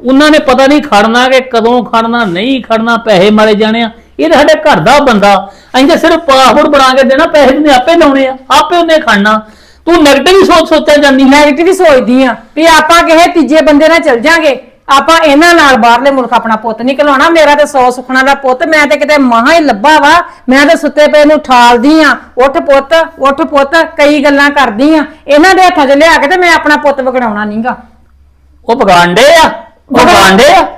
ਉਹਨਾਂ ਨੇ ਪਤਾ ਨਹੀਂ ਖੜਨਾ ਕਿ ਕਦੋਂ ਖੜਨਾ ਨਹੀਂ ਖੜਨਾ ਪੈਸੇ ਮਾਰੇ ਜਾਣੇ ਆ। ਇਹ ਤਾਂ ਸਾਡੇ ਘਰ ਦਾ ਬੰਦਾ। ਅਸੀਂ ਤਾਂ ਸਿਰਫ ਪਾਸਪੋਰਟ ਬਣਾ ਕੇ ਦੇਣਾ ਪੈਸੇ ਉਹਨੇ ਆਪੇ ਲਾਉਣੇ ਆ ਆਪੇ ਉਹਨੇ ਖੜਨਾ। ਤੂੰ ਨੈਗੇਟਿਵ ਸੋਚ ਸੋਚਿਆ ਜਾਂਦੀ। ਹੈ ਨੈਗੇਟਿਵ ਹੀ ਸੋਚਦੀ ਆ ਵੀ ਆਪਾਂ ਕਿਸੇ ਤੀਜੇ ਬੰਦੇ ਨਾਲ ਚੱਲ ਜਾਾਂਗੇ। ਆਪਾਂ ਇਹਨਾਂ ਨਾਲ ਬਾਹਰਲੇ ਮੁਲਕ ਆਪਣਾ ਪੁੱਤ ਨਹੀਂ ਘਲਾਉਣਾ ਮੇਰਾ ਤੇ ਸੌ ਸੁਖਣਾ ਦਾ ਪੁੱਤ ਮੈਂ ਤੇ ਕਿਤੇ ਮਹਾ ਹੀ ਲੱਭਾ ਵਾ। ਮੈਂ ਤੇ ਸੁੱਤੇ ਪਏ ਨੂੰ ਠਾਲਦੀ ਆ। ਉੱਠ ਪੁੱਤ ਉੱਠ ਪੁੱਤ ਕਈ ਗੱਲਾਂ ਕਰਦੀ ਆ। ਇਹਨਾਂ ਦੇ ਹੱਥਾਂ 'ਚ ਲਿਆ ਕੇ ਤੇ ਮੈਂ ਆਪਣਾ ਪੁੱਤ ਵਿਗੜਾਉਣਾ ਨਹੀਂਗਾ ਉਹ ਪਗਾਂਡੇ ਆ। ਉਹ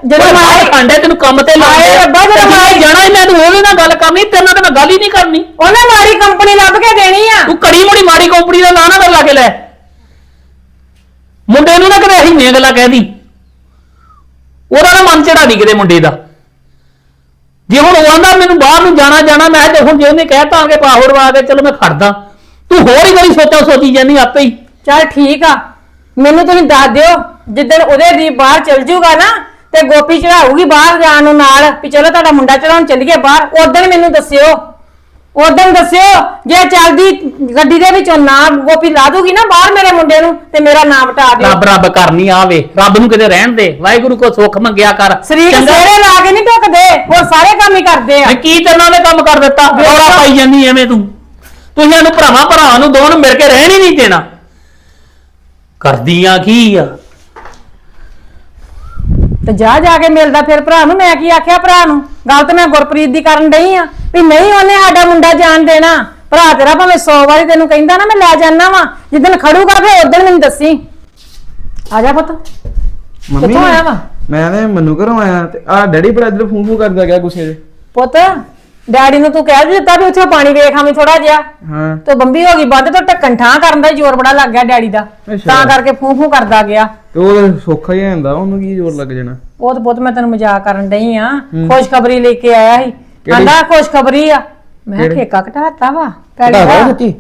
ਜਦੋਂ ਮਾਰੇ- ਤੈਨੂੰ ਕੰਮ ਤੇ ਲਾਉਂਦੇ ਹਾਏ ਰੱਬਾ, ਜਦੋਂ ਤੇ ਮਾਰੇ- ਜਾਣਾ ਹੀ ਮੈਂ ਤੂੰ ਉਹਦੇ ਨਾਲ ਗੱਲ ਕਰਨੀ ਤੇਰੇ ਨਾਲ ਤਾਂ ਮੈਂ ਗੱਲ ਹੀ ਨਹੀਂ ਕਰਨੀ। ਉਹਨੇ ਮਾਰੀ ਕੰਪਨੀ ਲੱਭ ਕੇ ਦੇਣੀ ਆ। ਤੂੰ ਕੜੀ ਮੁੜੀ ਮਾੜੀ ਕੰਪਨੀ ਦਾ ਨਾਂ ਨਾ ਕਰ ਲਾ ਕੇ ਲੈ। ਮੁੰਡੇ ਨੂੰ ਨਾ ਕਦੇ ਅਸੀਂ ਨੇ ਗੱਲਾਂ ਕਹਿਦੀ। ਉਹਦਾ ਨਾ ਮਨ ਚੜਾ ਨਹੀਂ ਕਿਤੇ ਮੁੰਡੇ ਦਾ। ਜੇ ਹੁਣ ਉਹ ਆਂਦਾ ਮੈਨੂੰ ਬਾਹਰ ਨੂੰ ਜਾਣਾ ਜਾਣਾ ਮੈਂ ਤੇ ਹੁਣ ਜੇ ਉਹਨੇ ਕਹਿਤਾ ਕਿ ਪਾਹੜ ਵਾ ਕੇ ਚਲੋ ਮੈਂ ਖੜਦਾ। ਤੂੰ ਹੋਰ ਹੀ ਕੋਈ ਸੋਚਾ ਸੋਚੀ ਜਾਂਦੀ ਆਪੇ ਹੀ। ਚੱਲ ਠੀਕ ਆ। ਮੈਨੂੰ ਤੁਸੀਂ ਦੱਸ ਦਿਓ। ਜਿੱਦਣ ਉਹਦੇ ਦੀ ਬਾਹਰ ਚਲ ਜੂਗਾ ਨਾ ਤੇ ਗੋਪੀ ਚੜਾਊਗੀ ਬਾਹਰ ਜਾਣ ਨੂੰ ਨਾਲ ਵੀ ਚਲੋ ਤੁਹਾਡਾ ਮੁੰਡਾ ਚੜਾਉਣ ਚੱਲੀਏ ਬਾਹਰ ਉਦੋਂ ਮੈਨੂੰ ਦੱਸਿਓ। ਉਦੋਂ ਦੱਸਿਓ ਜੇ ਚੱਲਦੀ ਗੱਡੀ ਦੇ ਵਿੱਚੋਂ ਨਾ ਗੋਪੀ ਲਾ ਦੂਗੀ ਨਾ ਬਾਹਰ ਮੇਰੇ ਮੁੰਡੇ ਨੂੰ ਤੇ ਮੇਰਾ ਨਾਮ ਹਟਾ ਦਿਓ। ਰੱਬ ਰੱਬ ਕਰਨੀ ਆਵੇ ਰੱਬ ਨੂੰ ਕਿਤੇ ਰਹਿਣ ਦੇ ਵਾਹਿਗੁਰੂ ਕੋ ਸੁੱਖ ਮੰਗਿਆ ਕਰ। ਸਰੀਰ ਚੰਗਾ? ਲਾ ਕੇ ਨਹੀਂ ਢੁਕਦੇ ਹੋਰ ਸਾਰੇ ਕੰਮ ਹੀ ਕਰਦੇ ਆ। ਮੈਂ ਕੀ ਤੇਨਾਂ ਨੇ ਕੰਮ ਕਰ ਦਿੱਤਾ? ਰੌਲਾ ਪਾਈ ਜਾਂਦੀ ਐਵੇਂ ਤੂੰ। ਤੁਸੀਂ ਇਹਨੂੰ ਭਰਾਵਾਂ ਭਰਾਵਾਂ ਨੂੰ ਦੋਵਾਂ ਨੂੰ ਮਿਲ ਕੇ ਰਹਿਣ ਹੀ ਨਹੀਂ ਦੇਣਾ। ਕਰਦੀਆਂ ਕੀ ਆ? ਤੇ ਜਾ ਜਾ ਕੇ ਮਿਲਦਾ ਫਿਰ ਭਰਾ ਨੂੰ ਮੈਂ ਕੀ ਆਖਿਆ ਭਰਾ ਨੂੰ? ਗੱਲ ਤੇ ਮੈਂ ਗੁਰਪ੍ਰੀਤ ਦੀ ਕਰਨ ਡਈ ਆ ਵੀ ਨਹੀਂ ਉਹਨੇ ਸਾਡਾ ਮੁੰਡਾ ਜਾਣ ਦੇਣਾ। ਭਰਾ ਤੇਰਾ ਭਾਵੇਂ 100 ਵਾਰੀ ਤੈਨੂੰ ਕਹਿੰਦਾ ਨਾ ਮੈਂ ਲੈ ਜਾਣਾ ਵਾ। ਜਿੱਦਣ ਖੜੂਗਾ ਫਿਰ ਉਦੋਂ ਮੈਨੂੰ ਦੱਸੀ। ਆ ਜਾ ਪੁੱਤ। ਕਿੱਥੋਂ ਆਇਆ ਵਾ? ਮੈਂ ਨੇ ਮਨੂ ਘਰੋਂ ਆਇਆ ਤੇ ਆ ਡੈਡੀ ਬੜਾ ਇਧਰ ਫੂੰ ਫੂੰ ਕਰਦਾ ਗਿਆ ਗੁੱਸੇ 'ਚ। ਪੁੱਤ ਡੈਡੀ ਨੂੰ ਤੂੰ ਕਹਿ ਵੀ ਦਿੱਤਾ ਵੀ ਉੱਥੇ ਪਾਣੀ ਵੇਖ ਆਵੀਂ ਥੋੜਾ ਜਿਹਾ। ਹਾਂ। ਤੇ ਬੰਬੀ ਹੋ ਗਈ ਬੰਦ ਤੋਂ ਢੱਕਣ ਠਾਂ ਕਰਨ ਦਾ ਹੀ ਜ਼ੋਰ ਬੜਾ ਲੱਗ ਗਿਆ ਡੈਡੀ ਦਾ। ਅੱਛਾ। ਤਾਂ ਕਰਕੇ ਫੂੰ ਫੂੰ ਕਰਦਾ ਗਿਆ। ਤੇ ਉਹ ਤਾਂ ਸੌਖਾ ਹੀ ਹੁੰਦਾ ਉਹਨੂੰ ਕੀ ਜ਼ੋਰ ਲੱਗ ਜਾਣਾ? ਉਹ ਤਾਂ ਪੁੱਤ ਮੈਂ ਤੈਨੂੰ ਮਜ਼ਾਕ ਕਰਨ ਡਈ ਆ। ਖੁਸ਼ਖਬਰੀ ਲੈ ਕੇ ਆਇਆ ਸੀ। ਕਿਹੜੀ? ਕਹਿੰਦਾ ਖੁਸ਼ਖਬਰੀ ਆ। ਮੈਂ ਕਿਹਾ ਕਿਹੜੀ? ਠੇਕਾ ਘਟਾਤਾ ਵਾ। ਸੱਚੀ?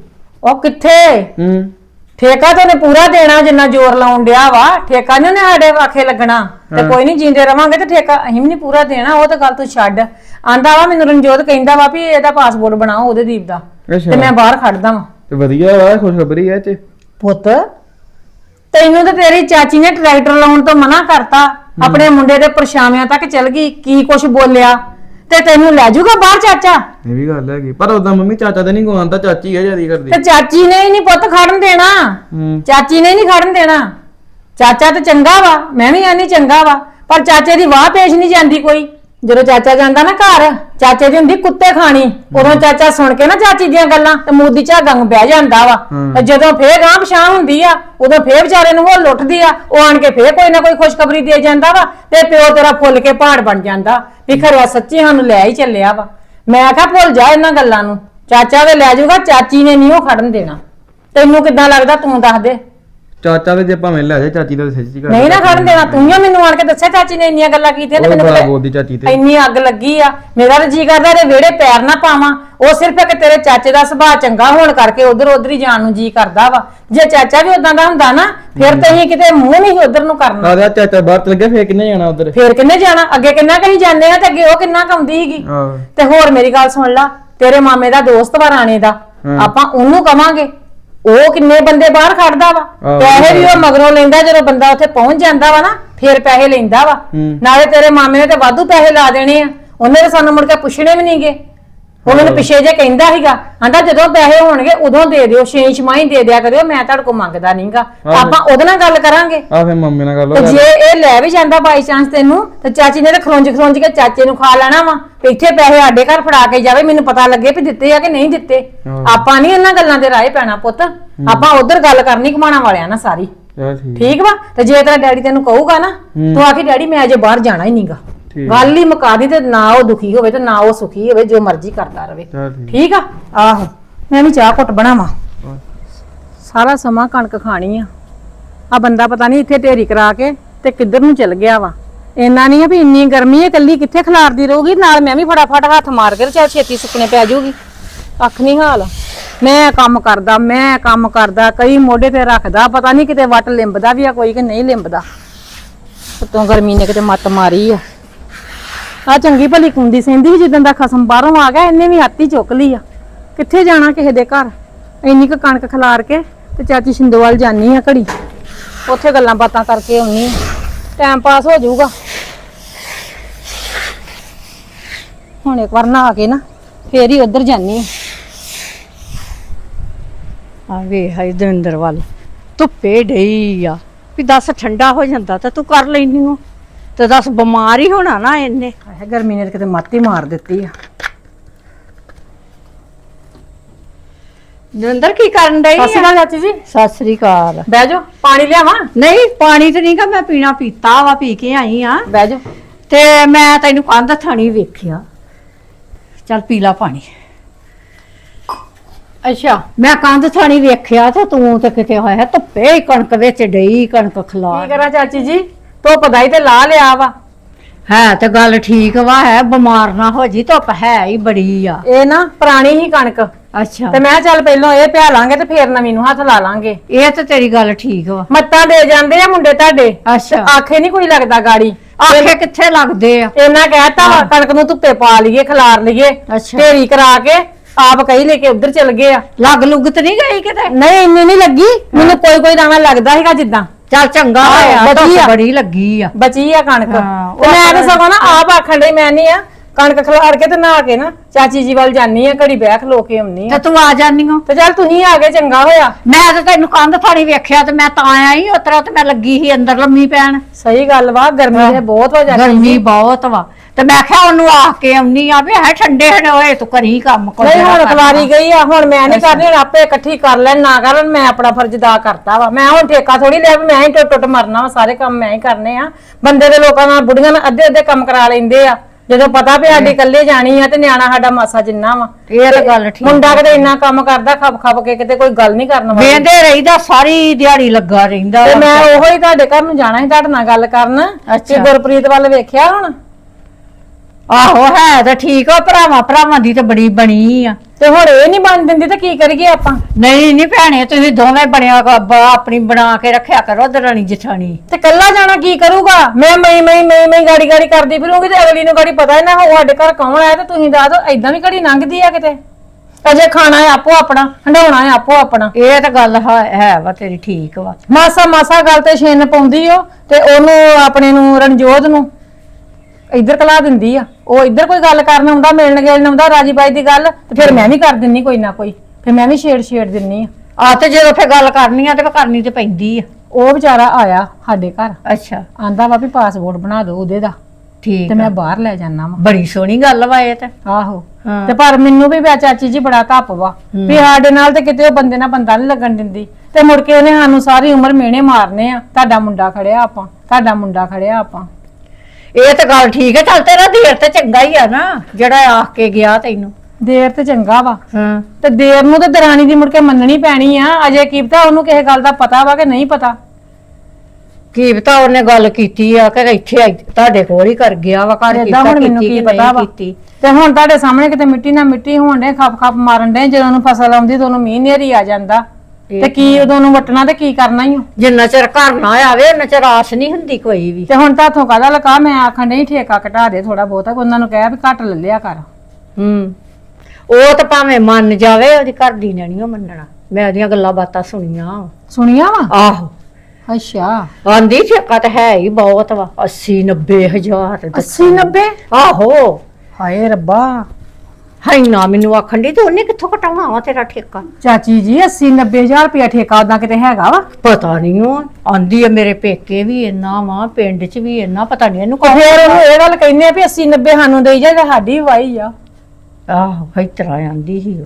ਉਹ ਕਿੱਥੇ? ਹੂੰ। ਠੇਕਾ ਤਾਂ ਉਹਨੇ ਪੂਰਾ ਦੇਣਾ ਜਿੰਨਾ ਜ਼ੋਰ ਲਾਉਣ ਡਿਆ ਵਾ। ਠੇਕਾ ਨਹੀਂ ਉਹਨੇ ਸਾਡੇ ਆਖੇ ਲੱਗਣਾ। ਤੇ। ਕੋਈ ਨਹੀਂ ਜਿੰਦੇ ਰਵਾਂਗੇ ਤੇ ਠੇਕਾ ਅਸੀਂ ਵੀ ਨਹੀਂ ਪੂਰਾ ਦੇਣਾ ਉਹ ਤਾਂ ਗੱਲ ਤੂੰ ਛੱਡ। ਆਂਦਾ ਵਾ ਮੈਨੂੰ ਰਣਜੋਤ ਕਹਿੰਦਾ ਵਾ ਵੀ ਇਹਦਾ ਪਾਸਪੋਰਟ ਬਣਾਓ ਉਹਦੇ ਦੀਪ ਦਾ। ਅੱਛਾ। ਤੇ ਮੈਂ ਬਾਹਰ ਖੜਦਾ ਵਾਂ। ਤੇ ਵਧੀਆ ਵਾ ਖੁਸ਼ਖਬਰੀ ਐ ਚ। ਪੁੱਤ ਤੈਨੂੰ ਤਾਂ ਤੇਰੀ ਚਾਚੀ ਨੇ ਟਰੈਕਟਰ ਲਾਉਣ ਤੋਂ ਮਨਾ ਕਰਤਾ। ਆਪਣੇ ਮੁੰਡੇ ਦੇ ਪਰਛਾਵਿਆਂ ਤੱਕ ਚਲ ਗਈ ਕੀ ਕੁਛ ਬੋਲਿਆ? ਤੇ ਤੈਨੂੰ ਲੈ ਜਾਊਗਾ ਬਾਹਰ ਚਾਚਾ? ਇਹ ਵੀ ਗੱਲ ਹੈਗੀ ਪਰ ਉਦਾਂ ਮੰਮੀ ਚਾਚਾ ਤੇ ਨਹੀਂ ਗਵਾਉਂਦਾ ਚਾਚੀ ਹੈ ਜਿਆਦੀ ਕਰਦੀ। ਤੇ ਚਾਚੀ ਨੇ ਹੀ ਨਹੀਂ ਪੁੱਤ ਖੜਨ ਦੇਣਾ। ਹੂੰ। ਚਾਚੀ ਨੇ ਨਹੀਂ ਖੜਨ ਦੇਣਾ। ਚਾਚਾ ਤਾਂ ਚੰਗਾ ਵਾ ਮੈਂ ਵੀ ਆਨੀ ਚੰਗਾ ਵਾ ਪਰ ਚਾਚੇ ਦੀ ਵਾਹ ਪੇਸ਼ ਨਹੀਂ ਜਾਂਦੀ ਕੋਈ। ਜਦੋਂ ਚਾਚਾ ਜਾਂਦਾ ਨਾ ਘਰ ਚਾਚੇ ਦੀ ਹੁੰਦੀ ਕੁੱਤੇ ਖਾਣੀ ਉਦੋਂ ਚਾਚਾ ਸੁਣ ਕੇ ਨਾ ਚਾਚੀ ਦੀਆਂ ਗੱਲਾਂ ਤੇ ਮੂਦੀ ਝਾਗੰਗ ਬਹਿ ਜਾਂਦਾ ਵਾ। ਤੇ ਜਦੋਂ ਫੇਰ ਗਾਂ ਪਛਾਣ ਹੁੰਦੀ ਆ ਉਦੋਂ ਫੇਰ ਵਿਚਾਰੇ ਨੂੰ ਹੋ ਲੁੱਟਦੀ ਆ ਉਹ ਆਣ ਕੇ ਫੇਰ ਕੋਈ ਨਾ ਕੋਈ ਖੁਸ਼ਖਬਰੀ ਦੇ ਜਾਂਦਾ ਵਾ ਤੇ ਪਿਓ ਤੇਰਾ ਫੁੱਲ ਕੇ ਪਹਾੜ ਬਣ ਜਾਂਦਾ ਵੀ ਖਰਿਆ ਸੱਚੀ ਸਾਨੂੰ ਲੈ ਹੀ ਚੱਲਿਆ ਵਾ। ਮੈਂ ਆਖਿਆ ਭੁੱਲ ਜਾ ਇਹਨਾਂ ਗੱਲਾਂ ਨੂੰ। ਚਾਚਾ ਤੇ ਲੈ ਜਾਊਗਾ ਚਾਚੀ ਨੇ ਨਹੀਂ ਉਹ ਖੜਨ ਦੇਣਾ। ਤੈਨੂੰ ਕਿੱਦਾਂ ਲੱਗਦਾ ਤੂੰ ਦੱਸ ਦੇ। ਚਾਚਾ ਤੇ ਜੇ ਭਾਵੇਂ ਲੈ ਜਾ ਚਾਚੀ ਦਾ ਸੱਚੀ ਗੱਲ ਨਹੀਂ ਨਾ ਖੜਨ ਦੇਣਾ ਤੂੰ ਹੀ ਮੈਨੂੰ ਆਣ ਕੇ ਦੱਸਿਆ ਚਾਚੀ ਨੇ ਇੰਨੀਆਂ ਗੱਲਾਂ ਕੀਤੀਆਂ ਤੇ ਮੈਨੂੰ ਪਤਾ- ਬੋਲਦੀ ਚਾਚੀ ਤੇ। ਇੰਨੀ ਅੱਗ ਲੱਗੀ ਆ ਮੇਰਾ ਤਾਂ ਜੀ ਕਰਦਾ ਇਹਦੇ ਵਿਹੜੇ ਪੈਰ ਨਾ ਪਾਵਾਂ ਉਹ ਸਿਰਫ ਇੱਕ ਤੇਰੇ ਚਾਚੇ ਦਾ ਸੁਭਾਅ ਚੰਗਾ ਹੋਣ ਕਰਕੇ ਉਧਰ ਉਧਰ ਹੀ ਜਾਣ ਨੂੰ ਜੀ ਕਰਦਾ ਵਾ। ਜੇ ਚਾਚਾ ਵੀ ਉਦਾਂ ਦਾ ਹੁੰਦਾ ਨਾ ਫਿਰ ਤਾਂ ਹੀ ਕਿਤੇ ਮੂੰਹ ਨਹੀਂ ਉਧਰ ਨੂੰ ਕਰਨਾ। ਆਦਿਆ ਚਾਚਾ ਬਾਹਰ ਚਲ ਗਿਆ ਫੇਰ ਕਿੰਨੇ ਜਾਣਾ ਉਧਰ? ਫੇਰ ਕਿੰਨੇ ਜਾਣਾ? ਅੱਗੇ ਕਿੰਨਾ ਕਹੀ ਜਾਂਦੇ ਆ ਤੇ ਅੱਗੇ ਉਹ ਕਿੰਨਾ ਕੰਦੀ ਸੀਗੀ। ਆਹ ਤੇ ਹੋਰ ਮੇਰੀ ਗੱਲ ਸੁਣ ਲਾ ਤੇਰੇ ਮਾਮੇ ਦਾ ਦੋਸਤ ਵਾ ਰਾਣੇ ਦਾ। ਆਪਾਂ ਉਹਨੂੰ ਕਵਾਂਗੇ। ਉਹ ਕਿੰਨੇ ਬੰਦੇ ਬਾਹਰ ਖੜਦਾ ਵਾ? ਆਹੋ, ਪੈਸੇ ਵੀ ਉਹ ਮਗਰੋਂ ਲੈਂਦਾ ਜਦੋਂ ਬੰਦਾ ਉੱਥੇ ਪਹੁੰਚ ਜਾਂਦਾ ਵਾ ਨਾ ਫਿਰ ਪੈਸੇ ਲੈਂਦਾ ਵਾ। ਹੂੰ। ਨਾਲੇ ਤੇਰੇ ਮਾਮੇ ਨੇ ਤੇ ਵਾਧੂ ਪੈਸੇ ਲਾ ਦੇਣੇ ਆ। ਉਹਨੇ ਤਾਂ ਸਾਨੂੰ ਮੁੜ ਕੇ ਪੁੱਛਣੇ ਵੀ ਨਹੀਂਗੇ ਉਹ ਮੈਨੂੰ ਪਿੱਛੇ ਜੇ ਕਹਿੰਦਾ ਸੀਗਾ ਆਂਦਾ ਜਦੋਂ ਪੈਸੇ ਹੋਣਗੇ ਉਦੋਂ ਦੇ ਦਿਓ ਛੇ ਛਮਾਈ ਦੇ ਦਿਆ ਕਰਿਓ ਮੈਂ ਤੁਹਾਡੇ ਕੋਲ ਮੰਗਦਾ ਨਹੀਂਗਾ। ਆਪਾਂ ਉਹਦੇ ਨਾਲ ਗੱਲ ਕਰਾਂਗੇ। ਆ ਫੇਰ ਮੰਮੀ ਨਾਲ ਗੱਲ ਤੇ ਹੋ ਜੇ ਇਹ ਲੈ ਵੀ ਜਾਂਦਾ ਬਾਈ ਚਾਂਸ ਤੈਨੂੰ ਤੇ ਚਾਚੀ ਨੇ ਤਾਂ ਖਰੁੰਜ ਖਰੁੰਜ ਕੇ ਚਾਚੇ ਨੂੰ ਖਾ ਲੈਣਾ ਵਾ ਵੀ ਇੱਥੇ ਪੈਸੇ ਸਾਡੇ ਘਰ ਫੜਾ ਕੇ ਜਾਵੇ ਮੈਨੂੰ ਪਤਾ ਲੱਗੇ ਵੀ ਦਿੱਤੇ ਆ ਕਿ ਨਹੀਂ ਦਿੱਤੇ। ਹਾਂ। ਆਪਾਂ ਨਹੀਂ ਇਹਨਾਂ ਗੱਲਾਂ ਦੇ ਰਾਏ ਪੈਣਾ ਪੁੱਤ। ਆਪਾਂ ਉਧਰ ਗੱਲ ਕਰਨੀ ਕਮਾਣਾ ਵਾਲਿਆਂ ਨਾਲ ਸਾਰੀ। ਚਲ ਠੀਕ ਠੀਕ ਵਾ? ਤੇ ਜੇ ਤੇਰਾ ਡੈਡੀ ਤੈਨੂੰ ਕਹੂਗਾ ਨਾ ਤੂੰ ਆਖੀ ਡੈਡੀ ਮੈਂ ਅਜੇ ਬਾਹਰ ਜਾਣਾ ਹੀ ਨਹੀਂਗਾ। ਗੱਲ ਹੀ ਮੁਕਾ ਦੀ ਤੇ ਨਾ ਉਹ ਦੁਖੀ ਹੋਵੇ ਤੇ ਨਾ ਉਹ ਸੁਖੀ ਹੋਵੇ ਜੋ ਮਰਜ਼ੀ ਕਰਦਾ ਰਵੇ। ਚਲ ਠੀਕ। ਠੀਕ ਆ? ਆਹੋ। ਮੈਂ ਵੀ ਚਾਹ ਘੁੱਟ ਬਣਾਵਾਂ। ਸਾਰਾ ਸਮਾਂ ਕਣਕ ਖਾਣੀ ਆ। ਆ ਬੰਦਾ ਪਤਾ ਨਹੀਂ ਇੱਥੇ ਢੇਰੀ ਕਰਾ ਕੇ ਤੇ ਕਿੱਧਰ ਨੂੰ ਚਲ ਗਿਆ ਵਾ। ਇੰਨਾ ਨਹੀਂ ਆ ਵੀ ਇੰਨੀ ਗਰਮੀ ਹੈ ਕੱਲੀ ਕਿੱਥੇ ਖਲਾਰਦੀ ਰਹੂਗੀ? ਨਾਲ ਮੈਂ ਵੀ ਫਟਾਫਟ ਹੱਥ ਮਾਰ ਕੇ ਤੇ ਚੱਲ ਛੇਤੀ ਸੁੱਕਣੇ ਪੈ ਜਾਊਗੀ ਅੱਖ ਨਹੀਂ ਹਾਲ। ਮੈਂ ਕੰਮ ਕਰਦਾ ਮੈਂ ਕੰਮ ਕਰਦਾ ਕਈ ਮੋਢੇ ਤੇ ਰੱਖਦਾ ਪਤਾ ਨਹੀਂ ਕਿਤੇ ਵੱਟ ਲਿੰਬਦਾ ਵੀ ਆ ਕੋਈ ਕਿ ਨਹੀਂ ਲਿੰਬਦਾ। ਉਤੋਂ ਗਰਮੀ ਨੇ ਕਿਤੇ ਮੱਤ ਮਾਰੀ ਆ। ਆ ਚੰਗੀ ਭਲੀ ਕੁੰਦੀ ਸਹਿੰਦੀ ਸੀ ਜਿੱਦਾਂ ਦਾ ਖਸਮ ਬਾਹਰੋਂ ਆ ਗਿਆ, ਇਹਨੇ ਵੀ ਹੱਥੀ ਚੁੱਕ ਲਈ ਆ। ਕਿੱਥੇ ਜਾਣਾ ਕਿਸੇ ਦੇ ਘਰ? ਇੰਨੀ ਕੁ ਕਣਕ ਖਲਾਰ ਕੇ ਤੇ ਚਾਚੀ ਸ਼ਿੰਦੋਵਾਲ ਜਾਨੀ ਆ ਘੜੀ। ਉੱਥੇ ਗੱਲਾਂ ਬਾਤਾਂ ਕਰਕੇ ਆਉਣੀ ਟਾਈਮ ਪਾਸ ਹੋ ਜਾਊਗਾ। ਹੁਣ ਇੱਕ ਵਾਰ ਨਹਾ ਕੇ ਨਾ, ਫੇਰ ਹੀ ਉਧਰ ਜਾਨੀ ਆ। ਵੇ ਹਾਈ ਦਵਿੰਦਰ ਵੱਲ, ਧੁੱਪੇ ਡਈ ਆ। ਵੀ ਦੱਸ ਠੰਡਾ ਹੋ ਜਾਂਦਾ ਤਾਂ ਤੂੰ ਕਰ ਲੈਣੀ ਹੋ ਤੇ ਦੱਸ ਬਿਮਾਰ ਹੀ ਹੋਣਾ ਨਾ ਇਹਨੇ। ਹਾਏ ਗਰਮੀ ਨੇ ਤਾਂ ਕਿਤੇ ਮੱਤ ਹੀ ਮਾਰ ਦਿੱਤੀ ਆ। ਦਵਿੰਦਰ ਕੀ ਕਰਨ ਡਈ ਸਤਿ ਸ਼੍ਰੀ ਅਕਾਲ ਚਾਚੀ ਜੀ। ਸਤਿ ਸ੍ਰੀ ਅਕਾਲ। ਬਹਿ ਜਾਓ ਪਾਣੀ ਲਿਆਵਾਂ? ਨਹੀਂ ਪਾਣੀ ਤੇ ਨਹੀਂਗਾ ਮੈਂ ਪੀਣਾ ਪੀਤਾ ਵਾ ਪੀ ਕੇ ਆਈ ਆ। ਬਹਿ ਜਾਓ। ਤੇ ਮੈਂ ਤੈਨੂੰ ਕੰਧ ਥਾਣੀ ਵੇਖਿਆ। ਚੱਲ ਪੀ ਲਾ ਪਾਣੀ। ਅੱਛਾ। ਮੈਂ ਕੰਧ ਥਾਣੀ ਵੇਖਿਆ ਤੇ ਤੂੰ ਤੇ ਕਿਤੇ ਹੋਇਆ ਧੁੱਪੇ ਹੀ ਕਣਕ ਵਿੱਚ ਡਈ ਕਣਕ ਕੀ ਖਲਾ ਕਰਾਂ ਚਾਚੀ ਜੀ? ਧੁੱਪ ਦਾ ਹੀ ਤੇ ਲਾ ਲਿਆ ਵਾ। ਹੈ ਤੇ ਗੱਲ ਠੀਕ ਵਾ ਹੈ ਬਿਮਾਰ ਨਾ ਹੋ ਜੀ ਧੁੱਪ ਹੈ ਹੀ ਬੜੀ ਆ। ਇਹ ਨਾ ਪੁਰਾਣੀ ਹੀ ਕਣਕ। ਅੱਛਾ। ਤੇ ਮੈਂ ਚੱਲ ਪਹਿਲਾਂ ਇਹ ਪਿਆ ਲਾਂਗੇ ਤੇ ਫੇਰ ਨਵੀਂ ਨੂੰ ਹੱਥ ਲਾ ਲਾਂਗੇ। ਇਹ ਤੇ ਤੇਰੀ ਗੱਲ ਠੀਕ ਵਾ। ਮੱਤਾਂ ਦੇ ਜਾਂਦੇ ਆ ਮੁੰਡੇ ਤੁਹਾਡੇ। ਅੱਛਾ। ਆਖੇ ਨਹੀਂ ਕੋਈ ਲੱਗਦਾ ਗਾੜੀ। ਆਖੇ ਕਿੱਥੇ ਲੱਗਦੇ ਆ? ਇਹਨਾਂ ਕਹਿਤਾ ਕਣਕ ਨੂੰ ਧੁੱਪੇ ਪਾ ਲਈਏ ਖਿਲਾਰ ਲਈਏ। ਢੇਰੀ ਕਰਾ ਕੇ ਆਪ ਕਹੀ ਲੈ ਕੇ ਉਧਰ ਚਲ ਗਏ ਆ। ਲੱਗ ਲੁੱਗ ਤੇ ਨਹੀਂ ਗਈ ਕਿਤੇ? ਨਹੀਂ ਇੰਨੀ ਨਹੀਂ ਲੱਗੀ। ਮੈਨੂੰ ਕੋਈ ਕੋਈ ਦਾਣਾ ਲੱਗਦਾ ਸੀਗਾ ਜਿੱਦਾਂ। ਚੱਲ ਚੰਗਾ ਹੋਇਆ। ਧੁੱਪ ਬੜੀ ਲੱਗੀ ਆ। ਬਚੀ ਆ ਕਣਕ। ਹਾਂ, ਉਹ ਤੇ ਮੈਂ ਤਾਂ ਸਗੋਂ ਨਾ ਆਪ ਆਖਣ ਡਈ ਮੈਂ ਨਹੀਂ ਆ ਕਣਕ ਖਿਲਾਰ ਕੇ ਤੇ ਨਹਾ ਕੇ ਨਾ ਚਾਚੀ ਜੀ ਵੱਲ ਜਾਨੀ ਆ ਘੜੀ ਬਹਿ ਖਲੋ ਕੇ ਆਉਣੀ ਤੇ ਆ। ਤੂੰ ਆ ਜਾਨੀ ਓ। ਤੇ ਚੱਲ ਤੁਸੀਂ ਆ ਗਏ ਚੰਗਾ ਹੋਇਆ। ਮੈਂ ਤਾਂ ਤੈਨੂੰ ਕੰਧ ਥਾਣੀ ਵੇਖਿਆ ਤੇ ਮੈਂ ਤਾਂ ਆਈ ਉਤਰਾ ਤੇ ਮੈਂ ਲੱਗੀ ਸੀ ਅੰਦਰ ਲੰਮੀ ਪੈਣ। ਸਹੀ ਗੱਲ ਵਾ ਗਰਮੀ ਦੇ ਬਹੁਤ ਹੋ ਜਾਂਦੀ ਗਰਮੀ ਬਹੁਤ ਵਾ। ਤੇ ਮੈਂ ਕਿਹਾ ਉਹਨੂੰ ਆਖ ਕੇ ਆਉਣੀ ਆ ਵੀ ਹੈ ਠੰਡੇ ਹਣੇ ਹੋਏ ਤੂੰ ਕਰੀ ਕੰਮ ਕੋਈ ਨਹੀਂ ਹੁਣ ਕੁਵਾਰੀ ਗਈ ਆ ਹੁਣ ਮੈਂ ਨਹੀਂ ਕਰਨੀ ਹੁਣ ਆਪੇ ਇਕੱਠੀ ਕਰ ਲੈਣ ਨਾ ਕਰਨ ਮੈਂ ਆਪਣਾ ਫਰਜ਼ ਅਦਾ ਕਰਤਾ ਵਾ। ਮੈਂ ਹੁਣ ਠੇਕਾ ਥੋੜੀ ਲਿਆ ਵੀ ਮੈਂ ਹੀ ਟੁੱਟ ਟੁੱਟ ਮਰਨਾ ਵਾ ਸਾਰੇ ਕੰਮ ਮੈਂ ਹੀ ਕਰਨੇ ਆ। ਬੰਦੇ ਦੇ ਲੋਕਾਂ ਨਾਲ ਬੁੜੀਆਂ ਨਾਲ ਅੱਧੇ ਅੱਧੇ ਕੰਮ ਕਰਾ ਲੈਂਦੇ ਆ। ਜਦੋਂ ਪਤਾ ਵੀ ਸਾਡੀ ਇਕੱਲੇ ਜਾਣੀ ਆ ਤੇ ਨਿਆਣਾ ਸਾਡਾ ਮਾਸਾ ਜਿੰਨਾ ਵਾ। ਇਹ ਤਾਂ ਗੱਲ ਠੀਕ ਮੁੰਡਾ ਕਿਤੇ ਇੰਨਾ ਕੰਮ ਕਰਦਾ ਖਪ ਖਪ ਕੇ ਕਿਤੇ ਕੋਈ ਗੱਲ ਨਹੀਂ ਕਰਨ ਵਾਲੀ। ਵੇਂਦੇ ਰਹੀਦਾ ਸਾਰੀ ਦਿਹਾੜੀ ਲੱਗਾ ਰਹਿੰਦਾ ਤੇ। ਮੈਂ ਉਹੋ ਹੀ ਤੁਹਾਡੇ ਘਰ ਨੂੰ ਜਾਣਾ ਸੀ ਤੁਹਾਡੇ ਨਾਲ ਗੱਲ ਕਰਨ। ਕਿ ਅੱਛਾ। ਗੁਰਪ੍ਰੀਤ ਵੱਲ ਵੇਖਿਆ ਹੁਣ? ਆਹੋ ਹੈ ਤਾਂ ਠੀਕ ਆ ਭਰਾਵਾਂ ਭਰਾਵਾਂ ਦੀ ਤਾਂ ਬੜੀ ਬਣੀ ਆ। ਤੇ ਹੁਣ ਇਹ ਨਹੀਂ ਬਣ ਦਿੰਦੀ ਤੇ ਕੀ ਕਰੀਏ ਆਪਾਂ? ਨਹੀਂ ਨਹੀਂ ਭੈਣੇ ਤੁਸੀਂ ਦੋਵੇਂ ਬਣਿਆ ਕ- ਬ- ਆਪਣੀ ਬਣਾ ਕੇ ਰੱਖਿਆ ਕਰੋ ਦਰਾਣੀ ਜਠਾਣੀ। ਤੇ ਕੱਲਾ ਜਾਣਾ ਕੀ ਕਰੂਗਾ? ਮੈਂ ਮਈ ਮਈ ਮਈ ਮਈ ਗਾੜੀ ਗਾੜੀ ਕਰਦੀ ਫਿਰੂੰਗੀ ਤੇ ਅਗਲੀ ਨੂੰ ਗਾੜੀ ਪਤਾ ਹੀ ਨਾ ਹੋ ਸਾਡੇ ਘਰ ਕੌਣ ਆਇਆ ਤੇ ਤੁਸੀਂ ਦੱਸ ਦੋ ਐਦਾਂ ਵੀ ਘੜੀ ਲੰਘਦੀ ਆ ਕਿਤੇ? ਅਜੇ ਖਾਣਾ ਹੈ ਆਪੋ ਆਪਣਾ ਹੰਡਾਉਣਾ ਹੈ ਆਪੋ ਆਪਣਾ। ਇਹ ਤਾਂ ਗੱਲ ਹੈ ਹੈ ਵਾ ਤੇਰੀ ਠੀਕ ਵਾ। ਮਾਸਾ ਮਾਸਾ ਗੱਲ ਤੇ ਛੇਨ ਪਾਉਂਦੀ ਓ ਤੇ ਉਹਨੂੰ ਆਪਣੇ ਨੂੰ ਰਣਜੋਤ ਨੂੰ। ਇੱਧਰ ਕਲਾ ਦਿੰਦੀ ਆ। ਉਹ ਇੱਧਰ ਕੋਈ ਗੱਲ ਕਰਨ ਆਉਂਦਾ ਮਿਲਣ ਗਿਲਣ ਆਉਂਦਾ ਰਾਜੀ ਬਾਈ ਦੀ ਗੱਲ ਤੇ ਫਿਰ ਮੈਂ ਵੀ ਕਰ ਦਿੰਨੀ ਕੋਈ ਨਾ ਕੋਈ। ਫਿਰ ਮੈਂ ਵੀ ਛੇੜ ਛੇੜ ਦਿੰਨੀ ਆ। ਆ ਤੇ ਜਦੋਂ ਫੇ ਗੱਲ ਕਰਨੀ ਆ ਤੇ ਕਰਨੀ ਤੇ ਪੈਂਦੀ ਆ। ਉਹ ਵਿਚਾਰਾ ਆਇਆ ਸਾਡੇ ਘਰ। ਅੱਛਾ। ਆਂਦਾ ਵਾ ਵੀ ਪਾਸਪੋਰਟ ਬਣਾ ਦਿਓ ਉਹਦੇ ਦਾ। ਠੀਕ ਤੇ। ਮੈਂ ਬਾਹਰ ਲੈ ਜਾਣਾ ਵਾ। ਬੜੀ ਸੋਹਣੀ ਗੱਲ ਵਾ ਇਹ ਤੇ। ਆਹੋ। ਤੇ ਪਰ ਮੈਨੂੰ ਵੀ ਵਿਆ ਚਾਚੀ ਜੀ ਬੜਾ ਧੱਪ ਵਾ। ਵੀ ਸਾਡੇ ਨਾਲ ਤੇ ਕਿਤੇ ਉਹ ਬੰਦੇ ਨਾਲ ਬੰਦਾ ਨਹੀਂ ਲੱਗਣ ਦਿੰਦੀ। ਤੇ ਮੁੜ ਕੇ ਉਹਨੇ ਸਾਨੂੰ ਸਾਰੀ ਉਮਰ ਮਿਹਣੇ ਮਾਰਨੇ ਆ। ਤੁਹਾਡਾ ਮੁੰਡਾ ਖੜਿਆ ਆਪਾਂ ਤੁਹਾਡਾ ਮੁੰਡਾ ਖੜਿਆ ਆਪਾਂ। ਇਹ ਤਾਂ ਗੱਲ ਠੀਕ ਹੈ ਚੱਲ ਤੇਰਾ ਦੇਰ ਤੇ ਚੰਗਾ ਹੀ ਆ ਨਾ ਜਿਹੜਾ ਆਖ ਕੇ ਗਿਆ ਤੈਨੂੰ। ਦੇਰ ਤੇ ਚੰਗਾ ਵਾ। ਹਾਂ। ਤੇ ਦੇਰ ਨੂੰ ਤੇ ਦਰਾਣੀ ਦੀ ਮੁੜ ਕੇ ਮੰਨਣੀ ਪੈਣੀ ਆ। ਅਜੇ ਕੀ ਪਤਾ ਉਹਨੂੰ ਕਿਸੇ ਗੱਲ ਦਾ ਪਤਾ ਵਾ ਕਿ ਨਹੀਂ ਪਤਾ। ਕੀ ਪਤਾ ਉਹਨੇ ਗੱਲ ਕੀਤੀ ਆ ਕਿ ਇੱਥੇ ਆਈ- ਤੁਹਾਡੇ ਕੋਲ ਹੀ ਕਰ ਗਿਆ ਵਾ ਘਰ ਏਦਾਂ ਕੀਤਾ ਹੁਣ ਮੈਨੂੰ ਕੀਤੀ ਕੀ ਕਿ ਪਤਾ ਨਹੀਂ ਵਾ। ਕੀਤੀ? ਤੇ ਹੁਣ ਤੁਹਾਡੇ ਸਾਹਮਣੇ ਕਿਤੇ ਮਿੱਟੀ ਨਾਲ ਮਿੱਟੀ ਹੋਣ ਦੇ ਖੱਪ ਖੱਪ ਮਾਰਨ ਦੇ ਜਦੋਂ ਉਹਨੂੰ ਫਸਲ ਆਉਂਦੀ ਤਾਂ ਉਹਨੂੰ ਮੀਂਹ ਨੇਰੀ ਆ ਜਾਂਦਾ। ਤੇ ਕੀ ਉਦੋਂ ਨੂੰ ਵਟਣਾ ਤੇ ਕੀ ਕਰਨਾ ਹੀ ਜਿੰਨਾ ਚਿਰ ਘਰ ਨਾ ਆਵੇ ਉਹਨਾਂ ਚਿਰ ਆਸ ਨਹੀਂ ਹੁੰਦੀ ਕੋਈ ਵੀ। ਤੇ ਹੁਣ ਤਾਥੋਂ ਕਾਹਦਾ ਲਕਾ ਮੈਂ ਆਖਣ ਨਹੀਂ ਠੇਕਾ ਘਟਾ ਦੇ ਥੋੜਾ ਬਹੁਤਾ ਉਹਨਾਂ ਨੂੰ ਕਹਿਆ ਵੀ ਘੱਟ ਲੈ ਲਿਆ ਕਰ। ਹੂੰ। ਉਹ ਤਾਂ ਭਾਵੇਂ ਮੰਨ ਜਾਵੇ ਉਹਦੀ ਘਰ ਦੀ ਨਹੀਂ ਉਹ ਮੰਨਣਾ। ਮੈਂ ਉਹਦੀਆਂ ਗੱਲਾਂ ਬਾਤਾਂ ਸੁਣੀਆਂ। ਸੁਣੀਆ ਵਾ? ਆਹੋ। ਅੱਛਾ। ਆਂਦੀ ਠੇਕਾ ਤਾਂ ਹੈ ਹੀ ਬਹੁਤ ਵਾ। 80 90 ਹਜ਼ਾਰ ਦਾ। 80 90 ਆਹੋ। ਹਾਏ ਰੱਬਾ। ਹਾਈ ਨਾ ਮੈਨੂੰ ਆਖਣ ਦੀ ਤੇ ਉਹਨੇ ਕਿੱਥੋਂ ਕਟਾਉਣਾ ਵਾ ਤੇਰਾ ਠੇਕਾ? ਚਾਚੀ ਜੀ 80 90000 ਰੁਪਇਆ ਠੇਕਾ ਉਦਾਂ ਕਿਤੇ ਹੈਗਾ ਵਾ? ਪਤਾ ਨਹੀਂ ਉਹ ਆਂਦੀ ਆ ਮੇਰੇ ਪੇਕੇ ਵੀ ਇੰਨਾ ਵਾ ਪਿੰਡ 'ਚ ਵੀ ਇੰਨਾ ਪਤਾ ਨਹੀਂ ਇਹਨੂੰ ਕਹੋ ਉਹਨੂੰ ਇਹ ਗੱਲ ਕਹਿੰਦੇ ਆ ਵੀ 80 90 ਸਾਨੂੰ ਦੇਈ ਜਾ ਤੇ ਸਾਡੀ ਵਾਈ ਆ। ਆਹੋ ਇਸ ਤਰ੍ਹਾਂ ਆਂਦੀ ਸੀ ਉਹ।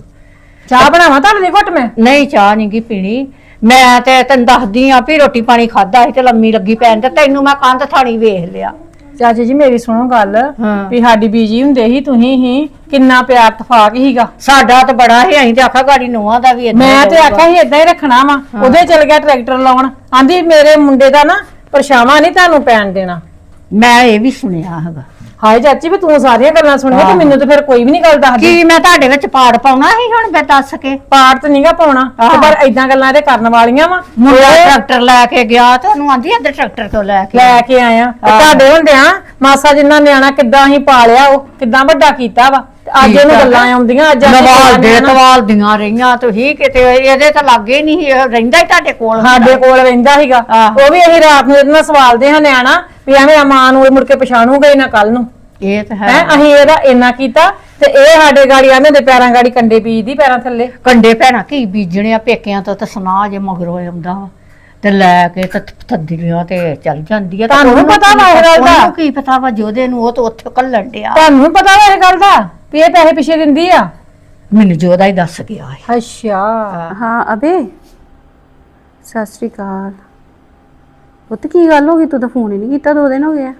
ਚਾਹ ਬਣਾਵਾਂ ਤੁਹਾਡੇ ਲਈ ਘੁੱਟ ਮੈਂ? ਨਹੀਂ ਚਾਹ ਨਹੀਂ ਗੀ ਪੀਣੀ। ਮੈਂ ਤੇ ਤੈਨੂੰ ਦੱਸਦੀ ਆ ਵੀ ਰੋਟੀ ਪਾਣੀ ਖਾਦਾ ਸੀ ਤੇ ਲੰਮੀ ਲੱਗੀ ਪੈਣ ਤੇ ਤੈਨੂੰ ਮੈਂ ਕੰਧ ਥਾਣੀ ਵੇਖ ਲਿਆ। ਚਾਚੀ ਜੀ ਮੇਰੀ ਸੁਣੋ ਗੱਲ ਹਾਂ। ਵੀ ਸਾਡੀ ਬੀਜੀ ਹੁੰਦੇ ਸੀ ਤੁਸੀਂ ਹੀ ਕਿੰਨਾ ਪਿਆਰ ਤਫਾਕ ਹੀਗਾ ਸਾਡਾ ਤਾਂ ਬੜਾ ਹੀ ਅਸੀਂ ਤੇ ਆਖਾ ਗਾੜੀ ਨੋਹਾਂ ਦਾ ਵੀ ਏਦਾਂ ਮੈਂ ਤੇ ਰਹੂਗਾ। ਆਖਿਆ ਸੀ ਇਦਾਂ ਹੀ ਰੱਖਣਾ ਵਾ। ਉਹਦੇ ਚਲ ਗਿਆ ਟਰੈਕਟਰ ਲਾਉਣ। ਆਂਦੀ ਮੇਰੇ ਮੁੰਡੇ ਦਾ ਨਾ ਪਰਛਾਵਾਂ ਨਹੀਂ ਤੁਹਾਨੂੰ ਪੈਣ ਦੇਣਾ। ਮੈਂ ਇਹ ਵੀ ਸੁਣਿਆ ਹੈਗਾ। ਹਾਏ ਚਾਚੀ ਵੀ ਤੂੰ ਸਾਰੀਆਂ ਗੱਲਾਂ ਸੁਣੀਆਂ ਤੇ ਮੈਨੂੰ ਤੇ ਫਿਰ ਕੋਈ ਵੀ ਨਹੀਂ ਗੱਲ ਦੱਸਦੀ। ਕੀ ਮੈਂ ਤੁਹਾਡੇ ਵਿੱਚ ਪਾੜ ਪਾਉਣਾ ਸੀ ਹੁਣ ਮੈਂ ਦੱਸ ਕੇ? ਪਾਰ ਤੇ ਨਹੀਂਗਾ ਪਾਉਣਾ ਤੇ ਪਰ ਇਦਾਂ ਗੱਲਾਂ ਇਹਦੇ ਕਰਨ ਵਾਲੀਆਂ ਵਾ। ਮੁੰਡਾ ਟਰੈਕਟਰ ਲੈ ਕੇ ਗਿਆ ਤੇ ਉਹਨੂੰ ਆਂਦੀ ਇੱਧਰ ਟਰੈਕਟਰ ਤੋਂ ਲੈ ਕੇ। ਲੈ ਕੇ ਆਇਆ। ਤੇ ਤੁਹਾਡੇ ਹੁੰਦਿਆਂ ਮਾਸਾ ਜਿੰਨਾ ਨਿਆਣਾ ਕਿੱਦਾਂ ਅਸੀਂ ਪਾਲਿਆ ਉਹ ਕਿੱਦਾਂ ਵੱਡਾ ਕੀਤਾ ਵਾ। ਤੇ ਅੱਜ ਇਹਨੂੰ ਗੱਲਾਂ ਆਉਂਦੀਆਂ ਅੱਜ ਅਸੀਂ ਨਵਾਲ ਦੇ ਤਵਾਲ ਦੀਆਂ ਰਹੀਆਂ ਤੁਸੀਂ ਕਿਤੇ ਇਹਦੇ ਤਾਂ ਲੱਗੇ ਨਹੀਂ ਸੀ, ਇਹ ਰਹਿੰਦਾ ਹੀ ਤੁਹਾਡੇ ਕੋਲ ਸਾਡੇ ਕੋਲ ਰਹਿੰਦਾ ਸੀਗਾ। ਆਹੋ। ਉਹ ਵੀ ਅਸੀਂ ਰਾਤ ਨੂੰ ਇਹਦੇ ਨਾਲ ਸਵਾਲਦੇ ਹਾਂ ਨਿਆਣਾ ਵੀ ਐਵੇਂ ਆ ਮਾਂ ਨੂੰ ਇਹ ਮੁੜ ਕੇ ਪਛਾਣੂਗਾ ਹੀ ਨਾ ਕੱਲ ਨੂੰ। ਇਹ ਤਾਂ ਹੈ। ਹੈ ਅਸੀਂ ਇਹਦਾ ਇੰਨਾ ਕੀਤਾ ਤੇ ਇਹ ਸਾਡੇ ਗਾੜੀ ਆਂਦੇ ਦੇ ਪੈਰਾਂ ਗਾੜੀ ਕੰਡੇ ਬੀਜਦੀ ਪੈਰਾਂ ਥੱਲੇ। ਕੰਡੇ ਭੈਣਾ ਕੀ ਬੀਜਣੇ ਆ ਪੇਕਿਆਂ ਤੋਂ ਤਾਂ ਸੁਣਾ ਜੇ ਮਗਰੋਂ ਆਉਂਦਾ ਵਾ। ਤੇ ਲੈ ਕੇ ਤੇ ਥੱਦੀਆਂ ਤੇ ਚੱਲ ਜਾਂਦੀ ਆ। ਤੇ ਤੁਹਾਨੂੰ ਉਹਨੂੰ ਪਤਾ ਵਾ ਇਹ ਗੱਲ ਦਾ? ਉਹਨੂੰ ਕੀ ਪਤਾ ਵਾ ਜੋਦੇ ਨੂੰ ਉਹ ਤਾਂ ਉੱਥੇ ਕੱਲਣ ਡਿਆ। ਤੁਹਾਨੂੰ ਵੀ ਪਤਾ ਵਾ ਇਹ ਗੱਲ ਦਾ? ਵੀ ਇਹ ਪੈਸੇ ਪਿੱਛੇ ਦਿੰਦੀ ਆ? ਮੈਨੂੰ ਜੋਦਾ ਹੀ ਦੱਸ ਗਿਆ ਹੈ ਅੱਛਾ। ਹਾਂ। ਅਬੇ। ਸਤਿ ਸ਼੍ਰੀ ਅਕਾਲ। ਪੁੱਤ ਕੀ ਗੱਲ ਹੋ ਗਈ? ਤੂੰ ਤਾਂ ਫੋਨ ਹੀ ਨਹੀਂ ਕੀਤਾ ਦੋ ਦਿਨ ਹੋ ਗਏ ਆ।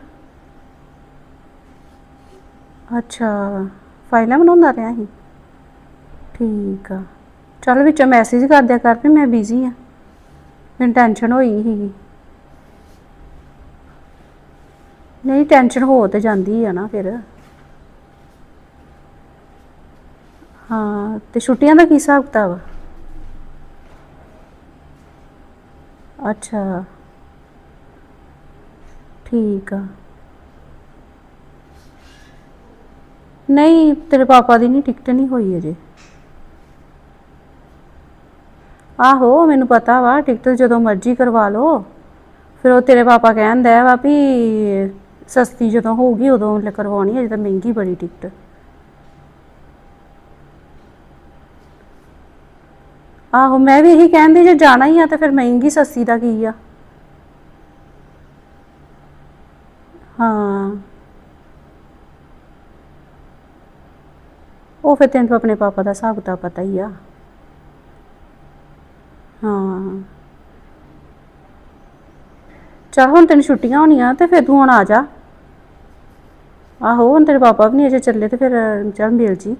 ਅੱਛਾ ਫਾਈਲਾਂ ਬਣਾਉਂਦਾ ਰਿਹਾ ਸੀ? ਠੀਕ ਆ। ਚੱਲ ਵਿੱਚੋਂ ਮੈਸੇਜ ਕਰ ਦਿਆ ਕਰ ਵੀ ਮੈਂ ਬਿਜ਼ੀ ਆ। ਮੈਨੂੰ ਟੈਨਸ਼ਨ ਹੋਈ ਸੀਗੀ। ਨਹੀਂ ਟੈਨਸ਼ਨ ਹੋ ਤੇ ਜਾਂਦੀ ਆ ਨਾ ਫਿਰ। ਹਾਂ ਤੇ ਛੁੱਟੀਆਂ ਦਾ ਕੀ ਹਿਸਾਬ ਕਿਤਾਬ ਆ? ਅੱਛਾ। ਠੀਕ ਆ। ਨਹੀਂ, ਤੇਰੇ ਪਾਪਾ ਦੀ ਨਹੀਂ ਟਿਕਟ ਨਹੀਂ ਹੋਈ ਅਜੇ। ਆਹੋ, ਮੈਨੂੰ ਪਤਾ ਵਾ, ਟਿਕਟ ਜਦੋਂ ਮਰਜ਼ੀ ਕਰਵਾ ਲਓ। ਫਿਰ ਉਹ ਤੇਰੇ ਪਾਪਾ ਕਹਿੰਦਾ ਵਾ ਵੀ ਸਸਤੀ ਜਦੋਂ ਹੋਊਗੀ, ਉਦੋਂ ਲ- ਕਰਵਾਉਣੀ, ਅਜੇ ਤਾਂ ਮਹਿੰਗੀ ਬੜੀ ਟਿਕਟ। ਆਹੋ, ਮੈਂ ਵੀ ਇਹੀ ਕਹਿੰਦੀ, ਜੇ ਜਾਣਾ ਹੀ ਆ ਤਾਂ ਫਿਰ ਮਹਿੰਗੀ ਸੱਸੀ ਦਾ ਕੀ ਆ? ਹਾਂ। ਉਹ ਫਿਰ ਤੈਨੂੰ ਆਪਣੇ ਪਾਪਾ ਦਾ ਹਿਸਾਬ ਤਾਂ ਪਤਾ ਹੀ ਆ। ਹਾਂ। ਚਲ ਹੁਣ ਤੈਨੂੰ ਛੁੱਟੀਆਂ ਹੋਣੀਆਂ ਤੇ ਫਿਰ ਤੂੰ ਹੁਣ ਆ ਜਾ। ਆਹੋ, ਹੁਣ ਤੇਰੇ ਪਾਪਾ ਵੀ ਨਹੀਂ ਅਜੇ ਚੱਲੇ ਤੇ ਫਿਰ ਚੱਲ ਮਿਲ ਜੀ।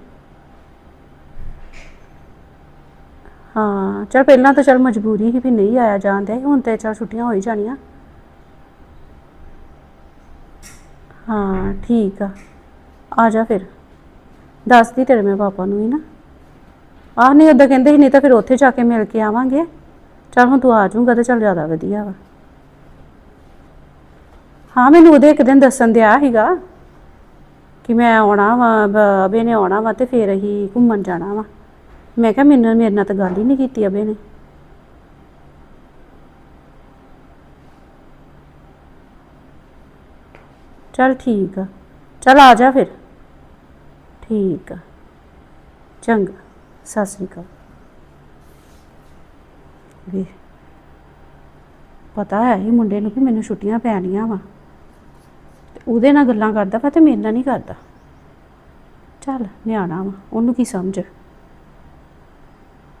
ਹਾਂ, ਚਲ ਪਹਿਲਾਂ ਤਾਂ ਚਲ ਮਜਬੂਰੀ ਸੀ ਵੀ ਨਹੀਂ ਆਇਆ ਜਾਂਦੇ ਹੁਣ ਤੇ ਚਲ ਛੁੱਟੀਆਂ ਹੋ ਹੀ ਜਾਣੀਆਂ। ਹਾਂ, ਠੀਕ ਆ। ਆ ਜਾ ਫਿਰ। ਦੱਸਦੀ ਤੇਰੇ ਮੈਂ ਪਾਪਾ ਨੂੰ ਹੀ ਨਾ। ਆਹ ਨਹੀਂ ਉਦਾਂ ਕਹਿੰਦੇ ਸੀ, ਨਹੀਂ ਤਾਂ ਫਿਰ ਉੱਥੇ ਜਾ ਕੇ ਮਿਲ ਕੇ ਆਵਾਂਗੇ। ਚਲ ਹੁਣ ਤੂੰ ਆ ਜਾਊਂਗਾ ਤੇ ਚਲ ਜ਼ਿਆਦਾ ਵਧੀਆ ਵਾ। ਹਾਂ, ਮੈਨੂੰ ਉਹਦੇ ਇੱਕ ਦਿਨ ਦੱਸਣ ਦਿਆ ਸੀਗਾ ਕਿ ਮੈਂ ਆਉਣਾ ਵਾ ਅਬੇ ਨੇ ਆਉਣਾ ਵਾ ਤੇ ਫਿਰ ਅਸੀਂ ਘੁੰਮਣ ਜਾਣਾ ਵਾ। ਮੈਂ ਕਿਹਾ ਮੈਨੂੰ ਮੇਰੇ ਨਾਲ ਤਾਂ ਗੱਲ ਹੀ ਨਹੀਂ ਕੀਤੀ ਅਬੇ ਨੇ। ਚਲ ਠੀਕ ਆ। ਚਲ ਆ ਜਾ ਫਿਰ। ਠੀਕ ਆ। ਚੰਗਾ। ਸਤਿ ਸ੍ਰੀ ਅਕਾਲ। ਵੀ, ਪਤਾ ਹੈ ਹੀ ਮੁੰਡੇ ਨੂੰ ਕਿ ਮੈਨੂੰ ਛੁੱਟੀਆਂ ਪੈਣੀਆਂ ਵਾ। ਤੇ ਉਹਦੇ ਨਾਲ ਗੱਲਾਂ ਕਰਦਾ ਵਾ ਤੇ ਮੇਰੇ ਨਾਲ ਨਹੀਂ ਕਰਦਾ। ਚੱਲ, ਨਿਆਣਾ ਵਾ। ਉਹਨੂੰ ਕੀ ਸਮਝ?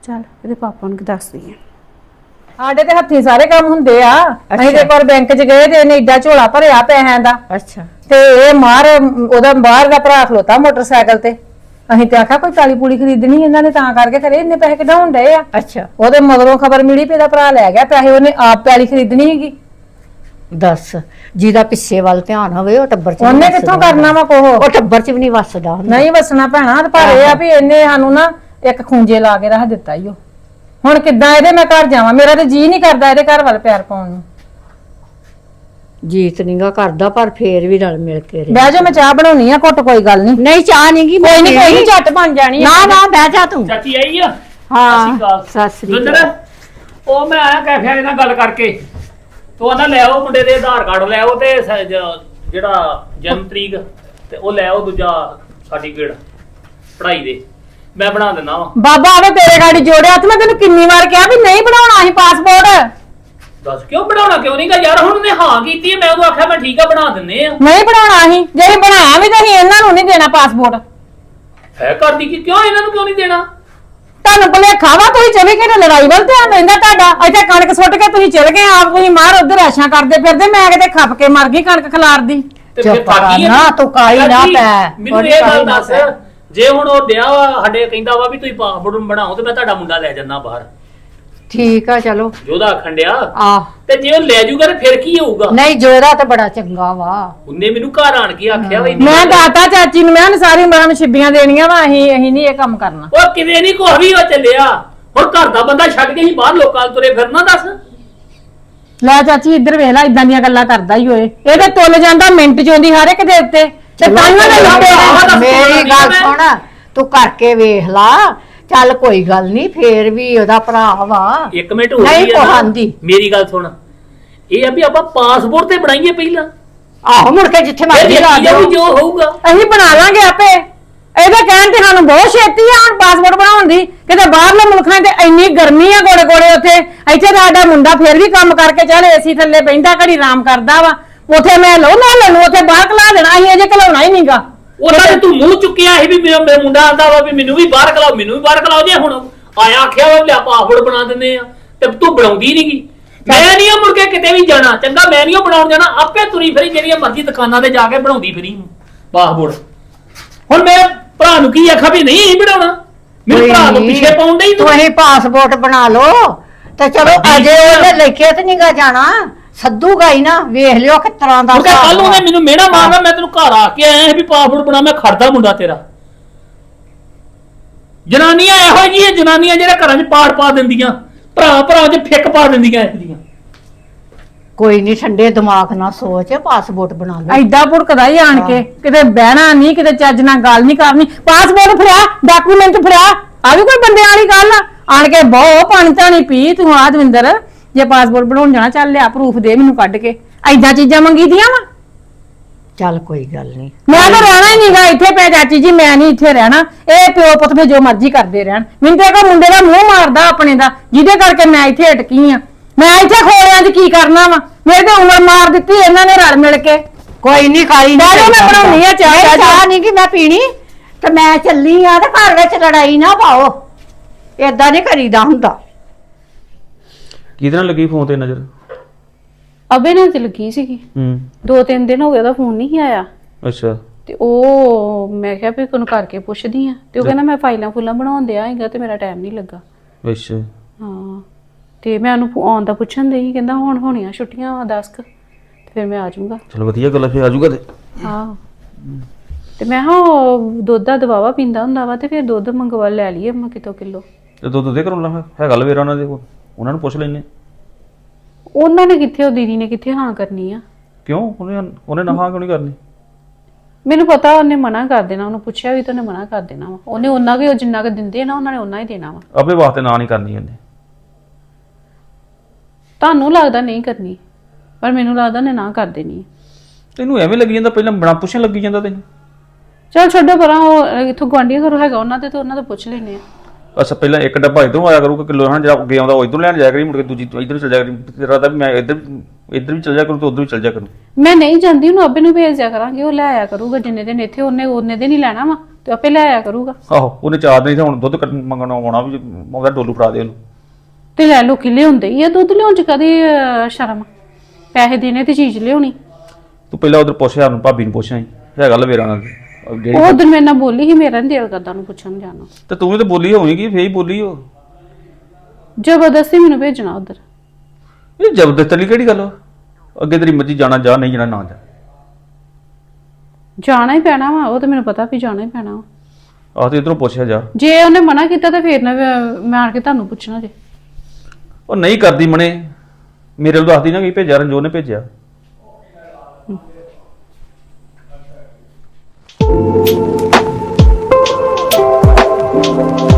ਚੱਲ ਇਹਦੇ ਪਾਪਾ ਨੂੰ ਦੱਸਦੀ ਆ ਸਾਡੇ ਤੇ ਹੱਥੀ ਸਾਰੇ ਕੰਮ ਹੁੰਦੇ ਆ। ਅਸੀਂ ਤੇ ਇੱਕ ਵਾਰ ਬੈਂਕ 'ਚ ਗਏ ਤੇ ਇਹਨੇ ਏਡਾ ਝੋਲਾ ਭਰਿਆ ਪੈਸਿਆਂ ਦਾ। ਅੱਛਾ। ਤੇ ਇਹ ਮਾਰ ਉਹਦਾ ਬਾਹਰ ਦਾ ਭਰਾ ਖਲੋਤਾ ਮੋਟਰਸਾਈਕਲ ਤੇ। ਅਸੀਂ ਤੇ ਆਖਿਆ ਕੋਈ ਤਾਲੀ ਪੂਲੀ ਖਰੀਦਣੀ ਇਹਨਾਂ ਨੇ ਤਾਂ ਕਰਕੇ ਖਰੇ ਇੰਨੇ ਪੈਸੇ ਕਢਾਉਣ ਡਏ ਆ। ਅੱਛਾ। ਉਹਦੇ ਮਗਰੋਂ ਖਬਰ ਮਿਲੀ ਵੀ ਇਹਦਾ ਭਰਾ ਲੈ ਗਿਆ ਪੈਸੇ ਉਹਨੇ ਆਪ ਪੈਲੀ ਖਰੀਦਣੀ ਹੈਗੀ ਦੱਸ ਜਿਹਦਾ ਪਿੱਛੇ ਵੱਲ ਧਿਆਨ ਹੋਵੇ ਉਹ ਟੱਬਰ ਚ ਉਹਨੇ ਕਿੱਥੋਂ ਕਰਨਾ ਵਾ ਕੋਹ? ਉਹ ਟੱਬਰ ਚ ਵੀ ਨਹੀਂ ਵੱਸਦਾ। ਨਹੀਂ ਵਸਣਾ ਭੈਣਾ ਤੇ ਪਰ ਇਹ ਆ ਵੀ ਇਹਨੇ ਸਾਨੂੰ ਨਾ ਇੱਕ ਖੂੰਜੇ ਲਾ ਕੇ ਰੱਖ ਦਿੱਤਾ ਈ ਉਹ ਹੁਣ ਕਿੱਦਾਂ ਇਹਦੇ ਮੈਂ ਘਰ ਜਾਵਾਂ? ਮੇਰਾ ਤੇ ਜੀ ਨਹੀਂ ਕਰਦਾ ਇਹਦੇ ਘਰ ਵੱਲ ਪਿਆਰ ਪਾਉਣ ਨੂੰ। ਜੀਤ ਨੀਗਾ ਕਰਦਾ ਪਰ ਫੇਰ ਵੀ ਰਲ ਮਿਲ ਕੇ ਰਹੇ। ਬਹਿ ਜਾ ਮੈਂ ਚਾਹ ਬਣਾਉਣੀ ਆ ਘੁੱਟ ਕੋਈ ਗੱਲ ਨਹੀਂ। ਨਹੀਂ ਚਾਹ ਨਹੀਂਗੀ ਕੋਈ ਨਹੀਂ ਕੋਈ ਨਹੀਂ ਝੱਟ ਬਣ ਜਾਣੀ ਆ। ਨਾ ਨਾ ਬਹਿ ਜਾ ਤੂੰ। ਚਾਚੀ ਆਈ ਆ? ਹਾਂ। ਸਤਿ ਸ੍ਰੀ ਅਕਾਲ। ਉਹ ਮੈਂ ਆਇਆ ਕੈਫੇ ਨਾਲ ਗੱਲ ਕਰਕੇ। ਤੂੰ ਆਂਦਾ ਲੈ ਆਓ ਮੁੰਡੇ ਦੇ ਆਧਾਰ ਕਾਰਡ ਲੈ ਆਓ ਤੇ ਸ- ਜ- ਜਿਹੜਾ ਜਨਮ ਤਰੀਕ ਤੇ ਉਹ ਲੈ ਆਓ ਦੂਜਾ ਸਰਟੀਫਿਕੇਟ ਪੜ੍ਹਾਈ ਦੇ। ਮੈਂ ਬਣਾ ਦਿੰਦਾ ਵਾ। ਬਾਬਾ ਆਵੇ ਤੇਰੇ ਗਾੜੀ ਜੋੜਿਆ ਤੇ ਮੈਂ ਤੈਨੂੰ ਕਿੰਨੀ ਵਾਰ ਕਿਹਾ ਵੀ ਨਹੀਂ ਬਣਾਉਣਾ ਅਸੀਂ ਪਾਸਪੋਰਟ ਦੱਸ ਕਿਉਂ ਬਣਾਉਣਾ ਕਿਉਂ ਨਹੀਂਗਾ ਯਾਰ? ਹੁਣ ਉਹਨੇ ਹਾਂ ਕੀਤੀ ਹੈ ਮੈਂ ਉਹਨੂੰ ਆਖਿਆ ਮੈਂ ਠੀਕ ਆ ਬਣਾ ਦਿੰਨੇ ਆ। ਨਹੀਂ ਬਣਾਉਣਾ ਅਸੀਂ। ਜੇ ਬਣਾਇਆ ਵੀ ਤਾਂ ਅਸੀਂ ਇਹਨਾਂ ਨੂੰ ਨਹੀਂ ਦੇਣਾ ਪਾਸਪੋਰਟ ਹੈ ਕਰਦੀ ਕਿ ਕਿਉਂ ਇਹਨਾਂ ਨੂੰ ਕਿਉਂ ਨਹੀਂ ਦੇਣਾ? ਤੁਹਾਨੂੰ ਭੁਲੇਖਾ ਵਾ ਤੁਸੀਂ 24 ਘੰਟੇ ਲੜਾਈ ਵੱਲ ਧਿਆਨ ਰਹਿੰਦਾ ਤੁਹਾਡਾ। ਇੱਥੇ ਕਣਕ ਸੁੱਟ ਕੇ ਤੁਸੀਂ ਚਲ ਗਏ ਆਪ ਤੁਸੀਂ ਮਾਰ ਉਧਰ ਐਸ਼ਾਂ ਕਰਦੇ ਫਿਰਦੇ ਮੈਂ ਕਿਤੇ ਖੱਪ ਕੇ ਮਰ ਗਈ ਕਣਕ ਖਲਾਰਦੀ। ਤੇ ਫਿਰ ਚੁੱਪ ਕਰ ਨਾ, ਤੂੰ ਕਾਹਲੀ ਨਾ ਪੈ। ਮੈਨੂੰ ਇਹ ਗੱਲ ਦੱਸ। ਜੇ ਹੁਣ ਉਹ ਡਿਆ ਵਾ ਸਾਡੇ ਕਹਿੰਦਾ ਵਾ ਵੀ ਤੁਸੀਂ ਪਾਸਪੋਰਟ ਬਣਾਓ ਤੇ ਮੈਂ ਤੁਹਾਡਾ ਮੁੰਡਾ ਲੈ ਜਾਂਦਾ ਬਾਹਰ। ਠੀਕ ਆ ਚਲੋ। ਜੋਦਾ ਆਖਣ ਡਿਆ। ਆ। ਤੇ ਜੇ ਉਹ ਲੈ ਜੂਗਾ ਤੇ ਫਿਰ ਕੀ ਹੋਊਗਾ? ਨਹੀਂ ਜੋਦਾ ਤਾਂ ਬੜਾ ਚੰਗਾ ਵਾ। ਉਹਨੇ ਮੈਨੂੰ ਘਰ ਆਣ ਕੇ ਆਖਿਆ ਵੀ ਮੈਂ ਦਾਤਾ ਚਾਚੀ ਨੂੰ ਮੈਂ ਕਿਹਾ ਸਾਰੀ ਉਮਰਾਂ ਨੂੰ ਛਿੱਬੀਆਂ ਦੇਣੀਆਂ ਵਾ ਅਸੀਂ ਅਸੀਂ ਨਹੀਂ ਇਹ ਕੰਮ ਕਰਨਾ। ਉਹ ਕਿਵੇਂ ਨਹੀਂ ਕੁਛ ਵੀ ਹੋ ਚੱਲਿਆ। ਹੁਣ ਘਰ ਦਾ ਬੰਦਾ ਛੱਡ ਕੇ ਹੀ ਬਾਹਰ ਲੋਕਾਂ ਨਾਲ ਤੁਰੇ ਫਿਰਨਾ ਦੱਸ। ਲੈ ਚਾਚੀ ਇੱਧਰ ਵੇਖ ਲੈ ਇਦਾਂ ਦੀਆਂ ਗੱਲਾਂ ਕਰਦਾ ਹੀ ਹੋਏ ਇਹਦੇ ਤੁੱਲ ਜਾਂਦਾ ਮਿੰਟ ਚ ਆਉਂਦੀ ਹਰ ਇੱਕ ਦੇ ਉੱਤੇ। ਦੇ ਆਹ ਦੱਸ ਮੇਰੀ ਗੱਲ? ਸੁਣ ਤੂੰ ਕਰਕੇ ਵੇਖ ਲਾ। ਚੱਲ ਕੋਈ ਗੱਲ ਨਹੀਂ ਫੇਰ ਵੀ ਉਹਦਾ ਭਰਾ ਵਾ। ਇੱਕ ਮਿੰਟ ਹੋ ਨਹੀਂ ਗਈ ਆ ਨਾ। ਕਹਾਂਦੀ। ਮੇਰੀ ਗੱਲ ਸੁਣ। ਇਹ ਆ ਵੀ ਆਪਾਂ ਪਾਸਪੋਰਟ ਤੇ ਬਣਾਈਏ ਪਹਿਲਾਂ। ਆਹੋ ਮੁੜ ਕੇ ਜਿੱਥੇ ਫਿਰ ਮਰਜ਼ੀ ਲਾ ਦੇਖੀ ਜਾਊ ਦਿਓ। ਜੋ ਹੋਊਗਾ। ਅਸੀਂ ਬਣਾ ਲਾਂਗੇ ਆਪੇ। ਇਹਦੇ ਕਹਿਣ ਤੇ ਸਾਨੂੰ ਬਹੁਤ ਛੇਤੀ ਆ ਹੁਣ ਪਾਸਪੋਰਟ ਬਣਾਉਣ ਦੀ। ਕਿਤੇ ਬਾਹਰਲੇ ਮੁਲਕਾਂ 'ਚ ਇੰਨੀ ਗਰਮੀ ਆ ਗੋੜੇ ਗੋੜੇ ਉੱਥੇ। ਇੱਥੇ ਤਾਂ ਸਾਡਾ ਮੁੰਡਾ ਫਿਰ ਵੀ ਕੰਮ ਕਰਕੇ ਚੱਲ ਏਸੀ ਥੱਲੇ ਬਹਿੰਦਾ ਘੜੀ ਆਰਾਮ ਕਰਦਾ ਵਾ। ਉੱਥੇ ਮੈਂ ਲਓ ਨਾ ਲੈਣੂ ਉੱਥੇ ਬਾਹਰ ਕਲਾ ਦੇਣਾ ਅਸੀਂ ਅਜੇ ਘਲਾਉਣਾ ਹੀ ਨਹੀਂਗਾ ਉਹਨਾਂ ਨੇ ਤੂੰ ਮੂੰਹ ਚੁੱਕਿਆ ਸੀ ਵੀ ਮੇਰਾ ਮੇਰਾ ਮੁੰਡਾ ਆਂਦਾ ਵਾ ਵੀ ਮੈਨੂੰ ਵੀ ਬਾਹਰ ਕਲਾਓ ਮੈਨੂੰ ਵੀ ਬਾਹਰ ਕਲਾਓ ਜੇ ਹੁਣ। ਆਇਆ ਆਖਿਆ ਵਾ ਲਿਆ ਪਾਸਪੋਰਟ ਬਣਾ ਦਿੰਦੇ ਆ ਤੇ ਤੂੰ ਬਣਾਉਂਦੀ ਨਹੀਂਗੀ ਮੈਂ ਨਹੀਂ ਮੁੜ ਕੇ ਕਿਤੇ ਵੀ ਜਾਣਾ। ਚੰਗਾ ਮੈਂ ਨਹੀਂ ਬਣਾਉਣ ਜਾਣਾ। ਆਪੇ ਤੁਰੀ ਫਿਰੀ ਜਿਹੜੀਆਂ ਮਰਜ਼ੀ ਦੁਕਾਨਾਂ ਤੇ ਜਾ ਕੇ ਬਣਾਉਂਦੀ ਫਿਰੀ। ਪਾਸਪੋਰਟ ਹੁਣ ਮੈਂ ਭਰਾ ਨੂੰ ਕੀ ਆਖਾਂ ਵੀ ਨਹੀਂ ਬਣਾਉਣਾ? ਮੇਰੇ ਭਰਾ ਨੂੰ ਪਿੱਛੇ ਪਾਉਣ ਡਈ ਤੂੰ? ਤੁਸੀਂ ਪਾਸਪੋਰਟ ਬਣਾ ਲਓ। ਤੇ ਚਲੋ ਅਜੇ। ਉਹਨੇ ਲਿਖੇ ਤੇ ਨਹੀਂਗਾ ਜਾਣਾ। ਸੱਦੂਗਾ ਹੀ ਨਾ ਵੇਖ ਲਿਓ ਕਿ ਤਰ੍ਹਾਂ ਦਾ ਮੁੜ ਕੇ ਹਿਸਾਬ ਕੱਲ ਉਹਨੇ। ਮੈਨੂੰ ਮਿਹਣਾ ਮਾਰਨਾ ਮੈਂ ਤੈਨੂੰ ਘਰ ਆ ਕੇ ਆਇਆ ਵੀ ਪਾਸਪੋਰਟ ਬਣਾ ਮੈਂ ਖੜਦਾ ਮੁੰਡਾ ਤੇਰਾ। ਜਨਾਨੀਆਂ ਇਹੋ ਜਿਹੀਆਂ ਜਨਾਨੀਆਂ ਜਿਹੜੇ ਘਰਾਂ 'ਚ ਪਾੜ ਪਾ ਦਿੰਦੀਆਂ ਭਰਾ ਭਰਾ 'ਚ ਫਿੱਕ ਪਾ ਦਿੰਦੀਆਂ ਇਹੋ ਜਿਹੀਆਂ। ਕੋਈ ਨਹੀਂ ਠੰਡੇ ਦਿਮਾਗ ਨਾਲ ਸੋਚ ਪਾਸਪੋਰਟ ਬਣਾ ਲਓ। ਐਡਾ ਭੁੜਕਦਾ ਹੀ ਆਣ ਕੇ ਕਿਤੇ ਬਹਿਣਾ ਨਹੀਂ ਕਿਤੇ ਚੱਜ ਨਾਲ ਗੱਲ ਨਹੀਂ ਕਰਨੀ। ਪਾਸਪੋਰਟ ਫੜਿਆ ਡਾਕੂਮੈਂਟ ਫੜਿਆ। ਆ ਵੀ ਕੋਈ ਬੰਦੇ ਵਾਲੀ ਗੱਲ ਆਣ ਕੇ ਬਹੁ ਪਾਣੀ ਧਾਣੀ ਪੀ ਤੂੰ ਆ ਦਵਿੰਦਰ। ਜੇ ਪਾਸਪੋਰਟ ਬਣਾਉਣ ਜਾਣਾ ਚੱਲ ਲਿਆ ਪ੍ਰੂਫ ਦੇ ਮੈਨੂੰ ਕੱਢ ਕੇ। ਐਦਾਂ ਚੀਜ਼ਾਂ ਮੰਗੀ ਦੀਆਂ ਵਾ? ਚੱਲ ਕੋਈ ਗੱਲ ਨਹੀਂ। ਮੈਂ ਤਾਂ ਰਹਿਣਾ ਹੀ ਨਹੀਂਗਾ ਇੱਥੇ ਪੈ ਚਾਚੀ ਜੀ ਮੈਂ ਨਹੀਂ ਇੱਥੇ ਰਹਿਣਾ। ਇਹ ਪਿਓ ਪੁੱਤ ਫੇ ਜੋ ਮਰਜ਼ੀ ਕਰਦੇ ਰਹਿਣ। ਮੈਨੂੰ ਤਾਂ ਇੱਕ ਮੁੰਡੇ ਦਾ ਮੂੰਹ ਮਾਰਦਾ ਆਪਣੇ ਦਾ ਜਿਹਦੇ ਕਰਕੇ ਮੈਂ ਇੱਥੇ ਅਟਕੀ ਆ। ਮੈਂ ਇੱਥੇ ਖੋਲਿਆਂ 'ਚ ਕੀ ਕਰਨਾ ਵਾ? ਮੇਰੇ ਤੇ ਉਮਰ ਮਾਰ ਦਿੱਤੀ ਇਹਨਾਂ ਨੇ ਰਲ ਮਿਲ ਕੇ। ਕੋਈ ਨਹੀਂ ਖਾਈ ਬਹਿ ਜਾਓ, ਮੈਂ ਬਣਾਉਣੀ ਆ ਚਾਹ, ਨਹੀਂ। ਚਾਹ ਨਹੀਂ ਕਿ ਮੈਂ ਪੀਣੀ ਤੇ ਮੈਂ ਚੱਲੀ ਆ ਤੇ ਘਰ ਵਿੱਚ ਲੜਾਈ ਨਾ ਪਾਓ। ਏਦਾਂ ਨਹੀਂ ਕਰੀਦਾ ਹੁੰਦਾ। ਕਿਹਦੇ ਨਾਲ ਲੱਗੀ ਫੋਨ ਤੇ ਨਜ਼ਰ? ਅਬੇ ਨਾਲ ਤੇ ਲੱਗੀ ਸੀਗੀ। ਹੂੰ। ਦੋ ਤਿੰਨ ਦਿਨ ਹੋ ਗਏ ਉਹਦਾ ਫੋਨ ਨਹੀਂ ਆਇਆ। ਅੱਛਾ। ਤੇ ਉਹ ਮੈਂ ਕਿਹਾ ਵੀ ਕੋਨੂੰ ਕਰਕੇ ਪੁੱਛਦੀ ਆ ਤੇ ਉਹ ਕਹਿੰਦਾ ਮੈਂ ਫਾਈਲਾਂ ਫੁੱਲਾਂ ਬਣਾਉਣ ਦਿਆ ਹੈਗਾ ਤੇ ਮੇਰਾ ਟਾਈਮ ਨਹੀਂ ਲੱਗਾ। ਅੱਛਾ। ਹਾਂ। ਤੇ ਮੈਂ ਉਹਨੂੰ ਆਉਣ ਦਾ ਪੁੱਛਣ ਦੇ ਹੀ ਕਹਿੰਦਾ ਹੁਣ ਹੋਣੀਆਂ ਛੁੱਟੀਆਂ ਵਾ 10 ਕੁ। ਤੇ ਫਿਰ ਮੈਂ ਆ ਜਾਊਂਗਾ। ਚਲ ਵਧੀਆ ਗੱਲ ਆ, ਫਿਰ ਆ ਜਾਊਗਾ ਤੇ। ਹਾਂ। ਤੇ ਮੈਂ ਹਾਂ ਦੁੱਧ ਦਾ ਦਵਾਵਾ ਪੀਂਦਾ ਹੁੰਦਾ ਵਾ ਤੇ ਫਿਰ ਦੁੱਧ ਮੰਗਵਾ ਲੈ ਲਈਏ ਮੈਂ ਕਿਤੋਂ ਕਿਲੋ। ਤੇ ਦੁੱਧ ਦੇ ਕਰਾਉਣਾ ਹੈਗਾ ਲਵੇਰਾ ਉਹਨਾਂ ਦੇ ਕੋਲ? ਉਹਨਾਂ ਨੂੰ ਪੁੱਛ ਲੈਨੇ ਉਹਨਾਂ ਨੇ ਕਿੱਥੇ ਉਹ ਦੀਦੀ ਨੇ ਕਿੱਥੇ ਹਾਂ ਕਰਨੀ ਆ? ਕਿਉਂ? ਉਹਨੇ ਉਹਨੇ ਨਾ ਹਾਂ ਕਿਉਂ ਨਹੀਂ ਕਰਨੀ? ਮੈਨੂੰ ਪਤਾ ਉਹਨੇ ਮਨਾ ਕਰ ਦੇਣਾ ਉਹਨੂੰ ਪੁੱਛਿਆ ਵੀ ਤਾਂ ਉਹਨੇ ਮਨਾ ਕਰ ਦੇਣਾ ਵਾ। ਉਹਨੇ ਉਹਨਾਂ ਕੁ ਜਿੰਨਾ ਕੁ ਦਿੰਦੇ ਆ ਨਾ ਉਹਨਾਂ ਨੇ ਉਹਨਾਂ ਹੀ ਦੇਣਾ ਵਾ। ਆਪੇ ਵਾਸਤੇ ਨਾ ਨਹੀਂ ਕਰਨੀ ਉਹਨੇ। ਤੁਹਾਨੂੰ ਲੱਗਦਾ ਨਹੀਂ ਕਰਨੀ ਪਰ ਮੈਨੂੰ ਲੱਗਦਾ ਨੇ ਨਾ ਕਰ ਦੇਣੀ ਹੈ। ਤੈਨੂੰ ਐਵੇਂ ਲੱਗੀ ਜਾਂਦਾ ਪਹਿਲਾਂ ਬਣਾ ਪੁੱਛਣ ਲੱਗੀ ਜਾਂਦਾ ਤੈਨੂੰ। ਚਲ ਛੱਡੋ ਪਰਾਂ ਉਹ ਅਹ, ਇੱਥੋਂ ਗੁਆਂਢੀਆਂ ਘਰੋਂ ਹੈਗਾ ਉਹਨਾਂ ਦੇ ਤੇ ਉਹਨਾਂ ਤੋਂ ਪੁੱਛ ਲੈਨੇ ਆ। ਅੱਛਾ ਪਹਿਲਾਂ ਇੱਕ ਡੱਬਾ ਇਧਰੋਂ ਆਇਆ ਕਰੂਗਾ ਕਿਲੋ ਹਾਂ ਜਿਹੜਾ ਅੱਗੇ ਆਉਂਦਾ ਉਹ ਇਧਰੋਂ ਲੈਣ ਜਾਇਆ ਕਰੀ ਮੁੜ ਕੇ ਦੂਜੀ ਇਧਰ ਚਲ ਜਾਇਆ ਕਰੀ ਤੇਰਾ ਤਾਂ ਵੀ ਮੈਂ ਇਧਰ ਇਧਰ ਵੀ ਚਲ ਜਾਇਆ ਕਰੂੰ ਤੇ ਉਧਰ ਵੀ ਚਲ ਜਾਇਆ ਕਰੂੰ। ਮੈਂ ਨਹੀਂ ਜਾਂਦੀ ਉਹਨੂੰ ਅੱਬੇ ਨੂੰ ਭੇਜ ਦਿਆ ਕਰਾਂਗੇ ਉਹ ਲੈ ਆਇਆ ਕਰੂਗਾ ਜਿੰਨੇ ਦਿਨ ਇੱਥੇ ਉਹਨੇ ਉਹਨੇ ਦਿਨ ਹੀ ਲੈਣਾ ਵਾ ਤੇ ਆਪੇ ਲੈ ਆਇਆ ਕਰੂਗਾ। ਆਹੋ ਉਹਨੇ ਚਾਰ ਦਿਨ ਤਾਂ ਹੁਣ ਦੁੱਧ ਕੱਢ ਮੰਗਣ ਆਉਣਾ ਵੀ ਉਹਦਾ ਡੋਲੂ ਫੜਾ ਦੇ ਉਹਨੂੰ। ਤੇ ਲੈ ਲੋ ਕਿਲੇ ਹੁੰਦੇ ਹੀ ਆ ਦੁੱਧ ਲਿਆਉਣ ਚ ਕਦੇ ਸ਼ਰਮ ਪੈਸੇ ਦੇਣੇ ਤੇ ਚੀਜ਼ ਲਿਆਉਣੀ। ਤੂੰ ਪਹਿਲਾਂ ਉਧਰ ਪੁੱਛਿਆ ਨੂੰ ਭਾਬੀ ਨੂੰ ਪੁੱਛਿਆ ਹੈਗਾ ਲਵੇਰਾ ਨਾਲ। ਜਿਹੜੀ ਉਹ ਦਿਨ ਮੇਰੇ ਨਾਲ ਬੋਲੀ ਸੀ ਮੇਰਾ ਨੀ ਦਿਲ ਕਰਦਾ ਉਹਨੂੰ ਪੁੱਛਣ ਜਾਣਾ ਤੇ ਤੂੰ ਵੀ ਤਾਂ ਬੋਲੀ ਹੋਵੇਂਗੀ ਫੇਰ ਹੀ ਬੋਲੀ ਹੋ? ਜ਼ਬਰਦਸਤੀ ਮੈਨੂੰ ਭੇਜਣਾ ਉਧਰ। ਇਹ ਜ਼ਬਰਦਸਤ ਵਾਲੀ ਕਿਹੜੀ ਗੱਲ ਵਾ? ਅੱਗੇ ਤੇਰੀ ਮਰਜ਼ੀ ਜਾਣਾ ਜਾ ਨਹੀਂ ਜਾਣਾ ਨਾ ਜਾ। ਜਾਣਾ ਹੀ ਪੈਣਾ ਵਾ ਉਹ ਤਾਂ ਮੈਨੂੰ ਪਤਾ ਵੀ ਜਾਣਾ ਹੀ ਪੈਣਾ ਵਾ। ਆਹ ਤੇ ਇਧਰੋਂ ਪੁੱਛਿਆ ਜਾ। ਜੇ ਉਹਨੇ ਮਨਾ ਕੀਤਾ ਤਾਂ ਫੇਰ ਨਾ ਮੈਂ- ਮੈਂ ਆਣ ਕੇ ਤੁਹਾਨੂੰ ਪੁੱਛਣਾ ਜੇ। ਉਹ ਨਹੀਂ ਕਰਦੀ ਮਨੇ। ਮੇਰੇ ਨੂੰ ਦੱਸਦੀ ਨਾ ਕਿ ਭੇਜਿਆ ਰਣਜੋਤ ਨੇ ਭੇਜਿਆ। Thank you.